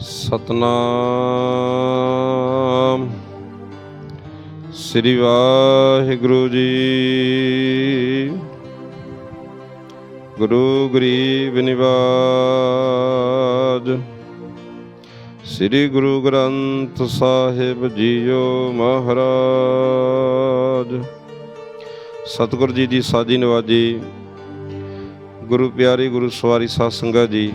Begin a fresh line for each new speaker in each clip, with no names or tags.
ਸਤਨਾਮ। ਸ੍ਰੀ ਵਾਹਿਗੁਰੂ ਜੀ। ਗੁਰੂ ਗਰੀਬ ਨਿਵਾਜ। ਸ੍ਰੀ ਗੁਰੂ ਗ੍ਰੰਥ ਸਾਹਿਬ ਜੀਓ ਮਹਾਰਾਜ। ਸਤਿਗੁਰ ਜੀ ਦੀ ਸਾਜੀ ਨਵਾਜੀ। ਗੁਰੂ ਪਿਆਰੀ ਗੁਰੂ ਸਵਾਰੀ ਸਾਧ ਸੰਗਤ ਜੀ।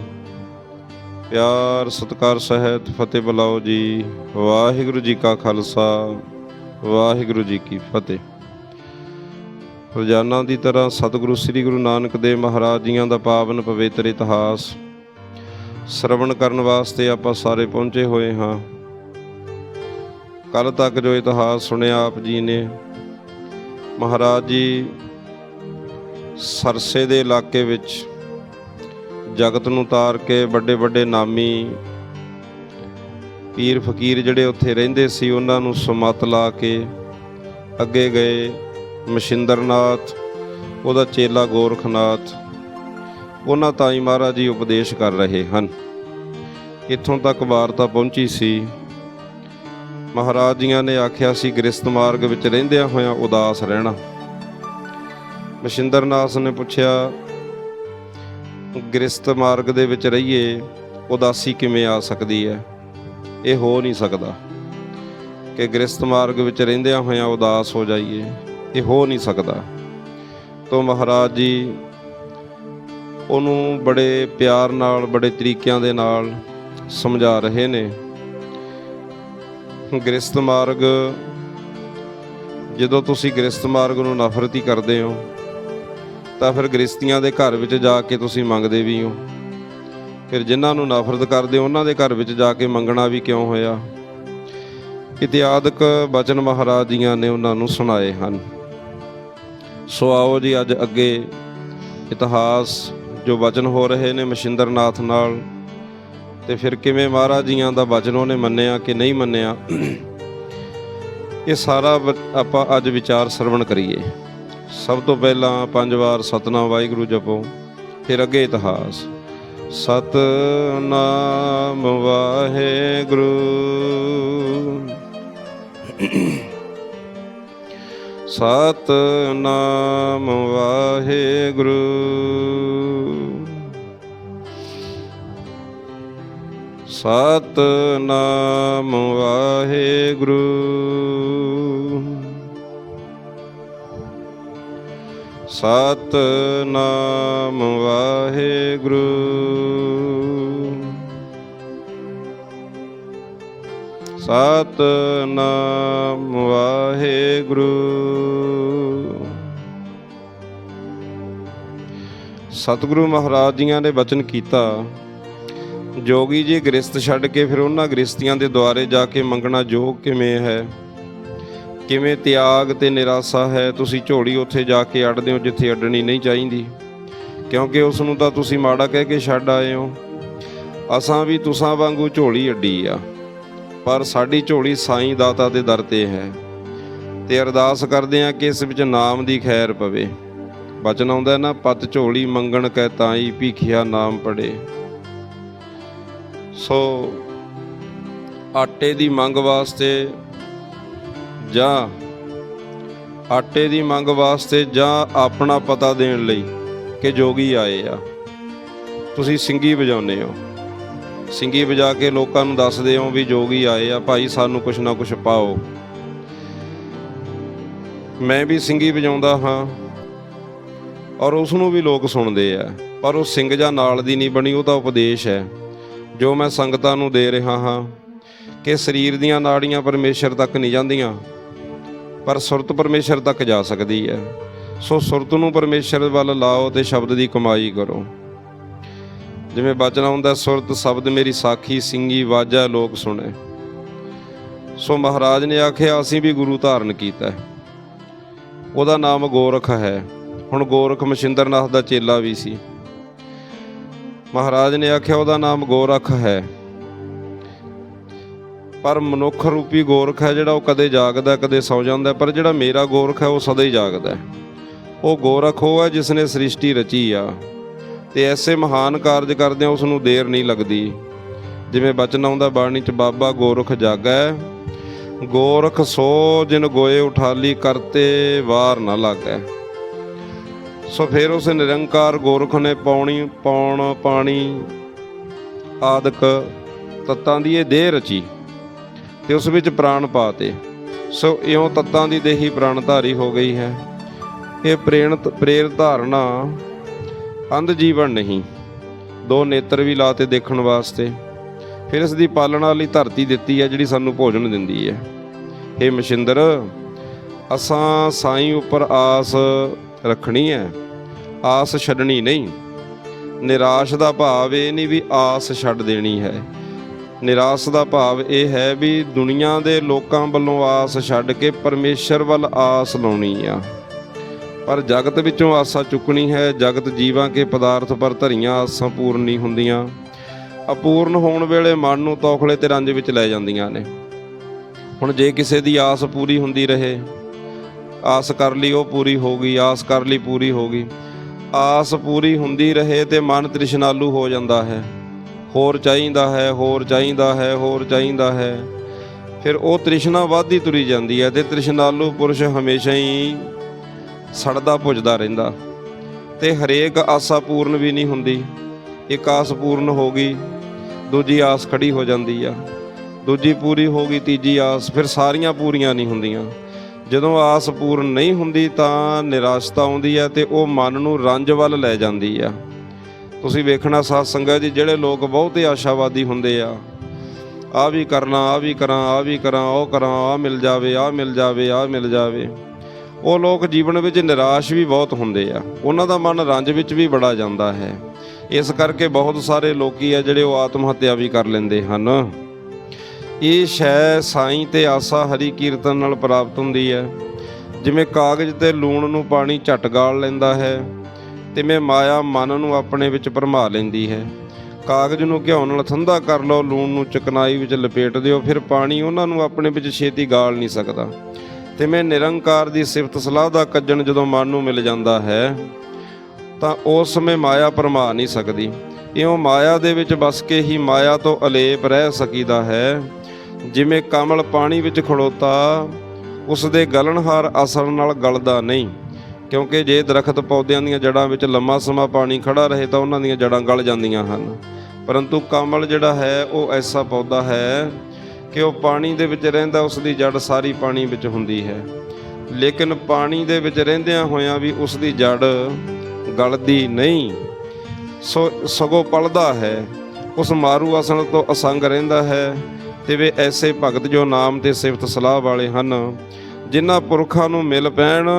ਪਿਆਰ ਸਤਿਕਾਰ ਸਹਿਤ ਫਤਿਹ ਬੁਲਾਓ ਜੀ। ਵਾਹਿਗੁਰੂ ਜੀ ਕਾ ਖਾਲਸਾ, ਵਾਹਿਗੁਰੂ ਜੀ ਕੀ ਫਤਿਹ। ਰੋਜ਼ਾਨਾ ਦੀ ਤਰ੍ਹਾਂ ਸਤਿਗੁਰੂ ਸ੍ਰੀ ਗੁਰੂ ਨਾਨਕ ਦੇਵ ਮਹਾਰਾਜ ਜੀਆਂ ਦਾ ਪਾਵਨ ਪਵਿੱਤਰ ਇਤਿਹਾਸ ਸ਼ਰਵਣ ਕਰਨ ਵਾਸਤੇ ਆਪਾਂ ਸਾਰੇ ਪਹੁੰਚੇ ਹੋਏ ਹਾਂ। ਕੱਲ ਤੱਕ ਜੋ ਇਤਿਹਾਸ ਸੁਣਿਆ ਆਪ ਜੀ ਨੇ, ਮਹਾਰਾਜ ਜੀ ਸਰਸੇ ਦੇ ਇਲਾਕੇ ਵਿੱਚ ਜਗਤ ਨੂੰ ਤਾਰ ਕੇ ਵੱਡੇ ਵੱਡੇ ਨਾਮੀ ਪੀਰ ਫਕੀਰ ਜਿਹੜੇ ਉੱਥੇ ਰਹਿੰਦੇ ਸੀ, ਉਹਨਾਂ ਨੂੰ ਸਮਤ ਲਾ ਕੇ ਅੱਗੇ ਗਏ ਮਸ਼ਿੰਦਰਨਾਥ, ਉਹਦਾ ਚੇਲਾ ਗੋਰਖਨਾਥ। ਉਹਨਾਂ ਤਾਈ ਮਹਾਰਾਜ ਜੀ ਉਪਦੇਸ਼ ਕਰ ਰਹੇ ਹਨ। ਇੱਥੋਂ ਤੱਕ ਵਾਰਤਾ ਪਹੁੰਚੀ ਸੀ। ਮਹਾਰਾਜ ਜੀਆਂ ਨੇ ਆਖਿਆ ਸੀ ਗ੍ਰਸਤ ਮਾਰਗ ਵਿੱਚ ਰਹਿੰਦਿਆਂ ਹੋਇਆਂ ਉਦਾਸ ਰਹਿਣਾ। ਮਸ਼ਿੰਦਰਨਾਥ ਨੇ ਪੁੱਛਿਆ ਗ੍ਰਸਤ ਮਾਰਗ ਦੇ ਵਿੱਚ ਰਹੀਏ, ਉਦਾਸੀ ਕਿਵੇਂ ਆ ਸਕਦੀ ਹੈ? ਇਹ ਹੋ ਨਹੀਂ ਸਕਦਾ। ਕਿ ਗ੍ਰਸਤ ਮਾਰਗ ਵਿੱਚ ਰਹਿੰਦਿਆਂ ਹੋਇਆਂ ਉਦਾਸ ਹੋ ਜਾਈਏ, ਇਹ ਹੋ ਨਹੀਂ ਸਕਦਾ। ਤੋਂ ਮਹਾਰਾਜ ਜੀ, ਉਹਨੂੰ ਬੜੇ ਪਿਆਰ ਨਾਲ, ਬੜੇ ਤਰੀਕਿਆਂ ਦੇ ਨਾਲ ਸਮਝਾ ਰਹੇ ਨੇ। ਗ੍ਰਸਤ ਮਾਰਗ, ਜਦੋਂ ਤੁਸੀਂ ਗ੍ਰਸਤ ਮਾਰਗ ਨੂੰ ਨਫ਼ਰਤ ਹੀ ਕਰਦੇ ਹੋ ਤਾਂ ਫਿਰ ਗ੍ਰਸਤੀਆਂ ਦੇ ਘਰ ਵਿੱਚ ਜਾ ਕੇ ਤੁਸੀਂ ਮੰਗਦੇ ਵੀ ਹੋ। ਫਿਰ ਜਿਨ੍ਹਾਂ ਨੂੰ ਨਫ਼ਰਤ ਕਰਦੇ ਹੋ, ਉਹਨਾਂ ਦੇ ਘਰ ਵਿੱਚ ਜਾ ਕੇ ਮੰਗਣਾ ਵੀ ਕਿਉਂ ਹੋਇਆ? ਇਤਿਆਦਕ ਬਚਨ ਮਹਾਰਾਜ ਜੀਆਂ ਨੇ ਉਹਨਾਂ ਨੂੰ ਸੁਣਾਏ ਹਨ। ਸੋ ਆਓ ਜੀ ਅੱਜ ਅੱਗੇ ਇਤਿਹਾਸ, ਜੋ ਵਚਨ ਹੋ ਰਹੇ ਨੇ ਮਸ਼ਿੰਦਰਨਾਥ ਨਾਲ, ਤੇ ਫਿਰ ਕਿਵੇਂ ਮਹਾਰਾਜ ਜੀਆਂ ਦਾ ਵਚਨ ਉਹਨੇ ਮੰਨਿਆ ਕਿ ਨਹੀਂ ਮੰਨਿਆ, ਇਹ ਸਾਰਾ ਆਪਾਂ ਅੱਜ ਵਿਚਾਰ ਸਰਵਣ ਕਰੀਏ। ਸਭ ਤੋਂ ਪਹਿਲਾਂ ਪੰਜ ਵਾਰ ਸਤਨਾਮ ਵਾਹਿਗੁਰੂ ਜਪੋ, ਫਿਰ ਅੱਗੇ ਇਤਿਹਾਸ। ਸਤਨਾਮ ਵਾਹਿਗੁਰੂ। ਸਤਨਾਮ ਵਾਹਿਗੁਰੂ। ਸਤਨਾਮ ਵਾਹਿਗੁਰੂ। ਸਤਨਾਮ ਵਾਹਿਗੁਰੂ। ਸਤਨਾਮ ਵਾਹਿਗੁਰੂ। ਸਤਿਗੁਰੂ ਮਹਾਰਾਜ ਜੀਆਂ ਨੇ ਬਚਨ ਕੀਤਾ। ਜੋਗੀ ਜੀ ਗ੍ਰਸਤ ਛੱਡ ਕੇ ਫਿਰ ਉਹਨਾਂ ਗ੍ਰਸਤੀਆਂ ਦੇ ਦੁਆਰੇ ਜਾ ਕੇ ਮੰਗਣਾ ਯੋਗ ਕਿਵੇਂ ਹੈ। ਕਿਵੇਂ ਤਿਆਗ ਤੇ ਨਿਰਾਸ਼ਾ ਹੈ? ਤੁਸੀਂ ਝੋਲੀ ਉੱਥੇ ਜਾ ਕੇ ਅੜਦੇ ਹੋ ਜਿੱਥੇ ਅੜਨੀ ਨਹੀਂ ਚਾਹੀਦੀ। ਕਿਉਂਕਿ ਉਸ ਨੂੰ ਤਾਂ ਤੁਸੀਂ ਮਾੜਾ ਕਹਿ ਕੇ ਛੱਡ ਆਏ ਹੋ। ਅਸਾਂ ਵੀ ਤੁਸਾਂ ਵਾਂਗੂ ਝੋਲੀ ਅੱਡੀ ਆ। ਪਰ ਸਾਡੀ ਝੋਲੀ ਸਾਈਂ ਦਾਤਾ ਦੇ ਦਰ ਤੇ ਹੈ। ਤੇ ਅਰਦਾਸ ਕਰਦੇ ਆ ਕਿ ਇਸ ਵਿੱਚ ਨਾਮ ਦੀ ਖੈਰ ਪਵੇ। ਬਚਨ ਆਉਂਦਾ ਨਾ, ਪਤ ਝੋਲੀ ਮੰਗਣ ਕੈ ਤਾਈ ਭੀਖਿਆ ਨਾਮ ਪੜੇ। ਸੋ ਆਟੇ ਦੀ ਮੰਗ ਵਾਸਤੇ ਜਾਂ ਆਟੇ ਦੀ ਮੰਗ ਵਾਸਤੇ ਜਾਂ ਆਪਣਾ ਪਤਾ ਦੇਣ ਲਈ ਕਿ ਜੋਗੀ ਆਏ ਆ। ਤੁਸੀਂ ਸਿੰਗੀ ਵਜਾਉਂਦੇ ਹੋ। ਸਿੰਗੀ ਵਜਾ ਕੇ ਲੋਕਾਂ ਨੂੰ ਦੱਸਦੇ ਹੋ ਵੀ ਜੋਗੀ ਆਏ ਆ, ਭਾਈ ਸਾਨੂੰ ਕੁਛ ਨਾ ਕੁਛ ਪਾਓ। ਮੈਂ ਵੀ ਸਿੰਗੀ ਵਜਾਉਂਦਾ ਹਾਂ ਔਰ ਉਸ ਨੂੰ ਵੀ ਲੋਕ ਸੁਣਦੇ ਆ, ਪਰ ਉਹ ਸਿੰਘ ਜਾਂ ਨਾਲ ਦੀ ਨਹੀਂ ਬਣੀ, ਉਹ ਤਾਂ ਉਪਦੇਸ਼ ਹੈ। ਜੋ ਮੈਂ ਸੰਗਤਾਂ ਨੂੰ ਦੇ ਰਿਹਾ ਹਾਂ ਕਿ ਸਰੀਰ ਦੀਆਂ ਨਾੜੀਆਂ ਪਰਮੇਸ਼ਰ ਤੱਕ ਨਹੀਂ ਜਾਂਦੀਆਂ ਪਰ ਸੁਰਤ ਪਰਮੇਸ਼ਰ ਤੱਕ ਜਾ ਸਕਦੀ ਹੈ। ਸੋ ਸੁਰਤ ਨੂੰ ਪਰਮੇਸ਼ਰ ਵੱਲ ਲਾਓ ਤੇ ਸ਼ਬਦ ਦੀ ਕਮਾਈ ਕਰੋ। ਜਿਵੇਂ ਬਚਨ ਹੁੰਦਾ, ਸੁਰਤ ਸ਼ਬਦ ਮੇਰੀ ਸਾਖੀ, ਸਿੰਗੀ, ਵਾਜਾ, ਲੋਕ ਸੁਣੇ। ਸੋ ਮਹਾਰਾਜ ਨੇ ਆਖਿਆ, ਅਸੀਂ ਵੀ ਗੁਰੂ ਧਾਰਨ ਕੀਤਾ ਉਹਦਾ ਨਾਮ ਗੋਰਖ ਹੈ। ਹੁਣ ਗੋਰਖ ਮਸ਼ਿੰਦਰਨਾਥ ਦਾ ਚੇਲਾ ਵੀ ਸੀ। ਮਹਾਰਾਜ ਨੇ ਆਖਿਆ, ਉਹਦਾ ਨਾਮ ਗੋਰਖ ਹੈ। ਪਰ ਮਨੁੱਖ ਰੂਪੀ ਗੋਰਖ ਹੈ ਜਿਹੜਾ ਉਹ ਕਦੇ ਜਾਗਦਾ, ਕਦੇ ਸੌ ਜਾਂਦਾ ਪਰ ਜਿਹੜਾ ਮੇਰਾ ਗੋਰਖ ਹੈ ਉਹ ਸਦਾ ਹੀ ਜਾਗਦਾ ਉਹ ਗੋਰਖ ਉਹ ਹੈ ਜਿਸ ਨੇ ਸ੍ਰਿਸ਼ਟੀ ਰਚੀ ਆ ਤੇ ਐਸੇ ਮਹਾਨ ਕਾਰਜ ਕਰਦਿਆਂ ਉਸ ਨੂੰ ਦੇਰ ਨਹੀਂ ਲੱਗਦੀ। ਜਿਵੇਂ ਬਚਨ ਆਉਂਦਾ ਬਾਣੀ ਚ, ਬਾਬਾ ਗੋਰਖ ਜਾਗੈ, ਗੋਰਖ ਸੋ ਜਿਨ ਗੋਏ ਉਠਾਲੀ, ਕਰਤੇ ਵਾਰ ਨਾ ਲਾਗੈ। ਸੋ ਫਿਰ ਉਸ ਨਿਰੰਕਾਰ ਗੋਰਖ ਨੇ ਪਾਉਣੀ ਪਾਉਣ ਪਾਣੀ ਆਦਿਕ ਤੱਤਾਂ ਦੀ ਇਹ ਦੇਹ ਰਚੀ। ਤੇ ਉਸ ਵਿੱਚ ਪ੍ਰਾਣ ਪਾਤੇ। ਸੋ ਇਉਂ ਤੱਤਾਂ ਦੀ ਦੇਹੀ ਪ੍ਰਾਣਧਾਰੀ ਹੋ ਗਈ ਹੈ। ਇਹ ਪ੍ਰੇਰਤ ਪ੍ਰੇਰ ਧਾਰਨਾ ਅੰਧ ਜੀਵਨ ਨਹੀਂ। ਦੋ ਨੇਤਰ ਵੀ ਲਾਤੇ ਦੇਖਣ ਵਾਸਤੇ। ਫਿਰ ਇਸ ਦੀ ਪਾਲਣਾ ਲਈ ਧਰਤੀ ਦਿੱਤੀ ਹੈ ਜਿਹੜੀ ਸਾਨੂੰ ਭੋਜਨ ਦਿੰਦੀ ਹੈ। ਇਹ ਮਸ਼ਿੰਦਰ, ਅਸਾਂ ਸਾਈਂ ਉੱਪਰ ਆਸ ਰੱਖਣੀ ਹੈ। ਆਸ ਛੱਡਣੀ ਨਹੀਂ। ਨਿਰਾਸ਼ ਦਾ ਭਾਵ ਇਹ ਨਹੀਂ ਵੀ ਆਸ ਛੱਡ ਦੇਣੀ ਹੈ। ਨਿਰਾਸ਼ ਦਾ ਭਾਵ ਇਹ ਹੈ ਵੀ ਦੁਨੀਆ ਦੇ ਲੋਕਾਂ ਵੱਲੋਂ ਆਸ ਛੱਡ ਕੇ ਪਰਮੇਸ਼ਰ ਵੱਲ ਆਸ ਲਾਉਣੀ ਆ। ਪਰ ਜਗਤ ਵਿੱਚੋਂ ਆਸਾਂ ਚੁੱਕਣੀ ਹੈ, ਜਗਤ ਜੀਵਾਂ ਕੇ ਪਦਾਰਥ ਪਰ ਧਰੀਆਂ ਆਸਾਂ ਪੂਰਨ ਨਹੀਂ ਹੁੰਦੀਆਂ। ਅਪੂਰਨ ਹੋਣ ਵੇਲੇ ਮਨ ਨੂੰ ਤੌਖਲੇ ਤੇ ਰੰਜ ਵਿੱਚ ਲੈ ਜਾਂਦੀਆਂ ਨੇ। ਹੁਣ ਜੇ ਕਿਸੇ ਦੀ ਆਸ ਪੂਰੀ ਹੁੰਦੀ ਰਹੇ, ਆਸ ਕਰ ਲਈ ਉਹ ਪੂਰੀ ਹੋ ਗਈ, ਆਸ ਕਰ ਲਈ ਪੂਰੀ ਹੋ ਗਈ। ਆਸ ਪੂਰੀ ਹੁੰਦੀ ਰਹੇ ਤੇ ਮਨ ਤ੍ਰਿਸ਼ਨਾਲੂ ਹੋ ਜਾਂਦਾ ਹੈ। ਹੋਰ ਚਾਹੀਦਾ ਹੈ, ਹੋਰ ਚਾਹੀਦਾ ਹੈ, ਹੋਰ ਚਾਹੀਦਾ ਹੈ। ਫਿਰ ਉਹ ਤ੍ਰਿਸ਼ਨਾ ਵੱਧਦੀ ਤੁਰੀ ਜਾਂਦੀ ਹੈ ਤੇ ਤ੍ਰਿਸ਼ਨਾਲੂ ਪੁਰਸ਼ ਹਮੇਸ਼ਾ ਹੀ ਸੜਦਾ ਪੁੱਜਦਾ ਰਹਿੰਦਾ। ਤੇ ਹਰੇਕ ਆਸਾ ਪੂਰਨ ਵੀ ਨਹੀਂ ਹੁੰਦੀ। ਇੱਕ ਆਸ ਪੂਰਨ ਹੋ ਗਈ, ਦੂਜੀ ਆਸ ਖੜੀ ਹੋ ਜਾਂਦੀ ਆ। ਦੂਜੀ ਪੂਰੀ ਹੋ ਗਈ, ਤੀਜੀ ਆਸ, ਫਿਰ ਸਾਰੀਆਂ ਪੂਰੀਆਂ ਨਹੀਂ ਹੁੰਦੀਆਂ। ਜਦੋਂ ਆਸ ਪੂਰਨ ਨਹੀਂ ਹੁੰਦੀ ਤਾਂ ਨਿਰਾਸ਼ਤਾ ਆਉਂਦੀ ਹੈ ਤੇ ਉਹ ਮਨ ਨੂੰ ਰੰਜ ਵੱਲ ਲੈ ਜਾਂਦੀ ਆ। ਤੁਸੀਂ ਵੇਖਣਾ ਸਾਧ ਸੰਗਤ ਜੀ, ਜਿਹੜੇ ਲੋਕ ਬਹੁਤੇ ਆਸ਼ਾਵਾਦੀ ਹੁੰਦੇ ਆ। ਆ ਵੀ ਕਰਨਾ ਆ ਵੀ ਕਰਾਂ ਆ ਵੀ ਕਰਾਂ, ਉਹ ਕਰਾਂ ਆ ਮਿਲ ਜਾਵੇ ਆ ਮਿਲ ਜਾਵੇ ਆ ਮਿਲ ਜਾਵੇ। ਉਹ ਲੋਕ ਜੀਵਨ ਵਿੱਚ ਨਿਰਾਸ਼ ਵੀ ਬਹੁਤ ਹੁੰਦੇ ਆ। ਉਹਨਾਂ ਦਾ ਮਨ ਰੰਜ ਵਿੱਚ ਵੀ ਬੜਾ ਜਾਂਦਾ ਹੈ। ਇਸ ਕਰਕੇ ਬਹੁਤ ਸਾਰੇ ਲੋਕੀ ਆ ਜਿਹੜੇ ਉਹ ਆਤਮ ਹੱਤਿਆ ਵੀ ਕਰ ਲੈਂਦੇ ਹਨ। ਇਹ ਸ਼ੈ, ਸਾਈਂ ਤੇ ਆਸਾ ਹਰੀ ਕੀਰਤਨ ਨਾਲ ਪ੍ਰਾਪਤ ਹੁੰਦੀ ਹੈ। ਜਿਵੇਂ ਕਾਗਜ਼ ਤੇ ਲੂਣ ਨੂੰ ਪਾਣੀ ਝਟ ਗਾਲ ਲੈਂਦਾ ਹੈ। ਤਿਵੇਂ ਮਾਇਆ ਮਨ ਨੂੰ ਆਪਣੇ ਵਿੱਚ ਭਰਮਾ ਲੈਂਦੀ ਹੈ। ਕਾਗਜ਼ ਨੂੰ ਘਿਓ ਨਾਲ ਠੰਡਾ ਕਰ ਲਓ, ਲੂਣ ਨੂੰ ਚਕਨਾਈ ਵਿੱਚ ਲਪੇਟ ਦਿਓ, ਫਿਰ ਪਾਣੀ ਉਹਨਾਂ ਨੂੰ ਆਪਣੇ ਵਿੱਚ ਛੇਤੀ ਗਾਲ ਨਹੀਂ ਸਕਦਾ। ਤਿਵੇਂ ਨਿਰੰਕਾਰ ਦੀ ਸਿਫਤ ਸਲਾਹ ਦਾ ਕੱਜਣ ਜਦੋਂ ਮਨ ਨੂੰ ਮਿਲ ਜਾਂਦਾ ਹੈ, ਤਾਂ ਉਸ ਸਮੇਂ ਮਾਇਆ ਭਰਮਾ ਨਹੀਂ ਸਕਦੀ। ਇਉਂ ਮਾਇਆ ਦੇ ਵਿੱਚ ਵਸ ਕੇ ਹੀ ਮਾਇਆ ਤੋਂ ਅਲੇਪ ਰਹਿ ਸਕੀਦਾ ਹੈ। ਜਿਵੇਂ ਕਮਲ ਪਾਣੀ ਵਿੱਚ ਖੜੋਤਾ ਉਸ ਦੇ ਗਲਣਹਾਰ ਅਸਰ ਨਾਲ ਗਲਦਾ ਨਹੀਂ। ਕਿਉਂਕਿ ਜੇ ਦਰਖਤ ਪੌਦਿਆਂ ਦੀਆਂ ਜੜਾਂ ਵਿੱਚ ਲੰਮਾ ਸਮਾਂ ਪਾਣੀ ਖੜਾ ਰਹੇ ਤਾਂ ਉਹਨਾਂ ਦੀਆਂ ਜੜਾਂ ਗਲ ਜਾਂਦੀਆਂ ਹਨ। ਪਰੰਤੂ ਕਮਲ ਜਿਹੜਾ ਹੈ, ਉਹ ਐਸਾ ਪੌਦਾ ਹੈ ਕਿ ਉਹ ਪਾਣੀ ਦੇ ਵਿੱਚ ਰਹਿੰਦਾ ਉਸ ਦੀ ਜੜ ਸਾਰੀ ਪਾਣੀ ਵਿੱਚ ਹੁੰਦੀ ਹੈ। ਲੇਕਿਨ ਪਾਣੀ ਦੇ ਵਿੱਚ ਰਹਿੰਦਿਆਂ ਹੋਇਆਂ ਵੀ ਉਸ ਦੀ ਜੜ ਗਲਦੀ ਨਹੀਂ, ਸੋ ਸਗੋਂ ਪਲਦਾ ਹੈ। ਉਸ ਮਾਰੂ ਅਸਲ ਤੋਂ ਅਸੰਗ ਰਹਿੰਦਾ ਹੈ ਤੇ ਵੇ ਐਸੇ ਭਗਤ ਜੋ ਨਾਮ ਤੇ ਸਿਫਤ ਸਲਾਹ ਵਾਲੇ ਹਨ, ਜਿਨ੍ਹਾਂ ਪੁਰਖਾਂ ਨੂੰ ਮਿਲ ਪੈਣ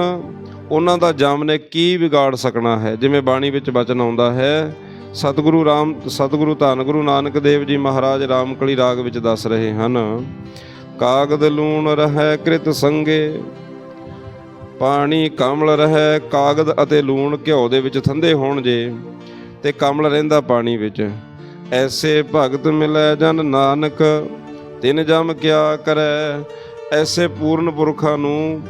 ਉਹਨਾਂ ਦਾ ਜਮ ਨੇ ਕੀ ਵਿਗਾੜ ਸਕਣਾ ਹੈ? ਜਿਵੇਂ ਬਾਣੀ ਵਿੱਚ ਬਚਨ ਆਉਂਦਾ ਹੈ, ਸਤਿਗੁਰੂ ਰਾਮ, ਸਤਿਗੁਰੂ ਧੰਨ ਗੁਰੂ ਨਾਨਕ ਦੇਵ ਜੀ ਮਹਾਰਾਜ ਰਾਮਕਲੀ ਰਾਗ ਵਿੱਚ ਦੱਸ ਰਹੇ ਹਨ, ਕਾਗਦ ਲੂਣ ਰਹੈ ਕ੍ਰਿਤ ਸੰਗੇ, ਪਾਣੀ ਕਮਲ ਰਹੈ ਕਾਗਦ ਅਤੇ ਲੂਣ ਘਿਓ ਦੇ ਵਿੱਚ ਥੰਦੇ ਹੋਣ ਜੇ, ਤੇ ਕਮਲ ਰਹਿੰਦਾ ਪਾਣੀ ਵਿੱਚ। ਐਸੇ ਭਗਤ ਮਿਲੈ ਜਨ ਨਾਨਕ, ਤਿਨ ਜਮ ਕਿਆ ਕਰੈ, ਐਸੇ ਪੂਰਨ ਪੁਰਖਾਂ ਨੂੰ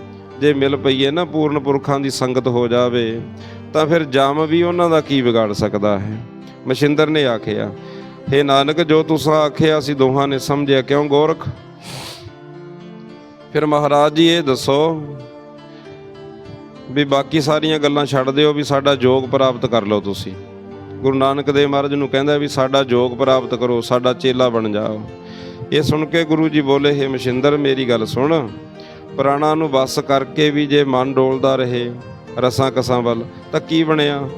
ਜੇ ਮਿਲ ਪਈਏ ਨਾ ਪੂਰਨ ਪੁਰਖਾਂ ਦੀ ਸੰਗਤ ਹੋ ਜਾਵੇ, ਤਾਂ ਫਿਰ ਜਮ ਵੀ ਉਹਨਾਂ ਦਾ ਕੀ ਵਿਗਾੜ ਸਕਦਾ ਹੈ? ਮਸ਼ਿੰਦਰ ਨੇ ਆਖਿਆ हे ਨਾਨਕ, ਜੋ ਤੁਸੀਂ ਆਖਿਆ ਅਸੀਂ ਦੋਹਾਂ ਨੇ ਸਮਝਿਆ, ਕਿਉਂ ਗੋਰਖ? ਫਿਰ ਮਹਾਰਾਜ ਜੀ ਇਹ ਦੱਸੋ ਵੀ ਬਾਕੀ ਸਾਰੀਆਂ ਗੱਲਾਂ ਛੱਡ ਦਿਓ ਵੀ ਸਾਡਾ ਜੋਗ ਪ੍ਰਾਪਤ ਕਰ ਲਓ ਤੁਸੀਂ। ਗੁਰੂ ਨਾਨਕ ਦੇਵ ਮਹਾਰਾਜ ਨੂੰ ਕਹਿੰਦਾ ਵੀ ਸਾਡਾ ਜੋਗ ਪ੍ਰਾਪਤ ਕਰੋ, ਸਾਡਾ ਚੇਲਾ ਬਣ ਜਾਓ। ਇਹ ਸੁਣ ਕੇ ਗੁਰੂ ਜੀ ਬੋਲੇ, ਹੇ ਮਸ਼ਿੰਦਰ, ਮੇਰੀ ਗੱਲ ਸੁਣ ਪ੍ਰਾਣਾ ਨੂੰ ਵਸ ਕਰਕੇ ਵੀ ਜੇ ਮਨ ਡੋਲਦਾ ਰਹੇ ਰਸਾਂ ਕਸਾਂ ਵੱਲ, ਤਾਂ ਕੀ ਬਣਿਆ?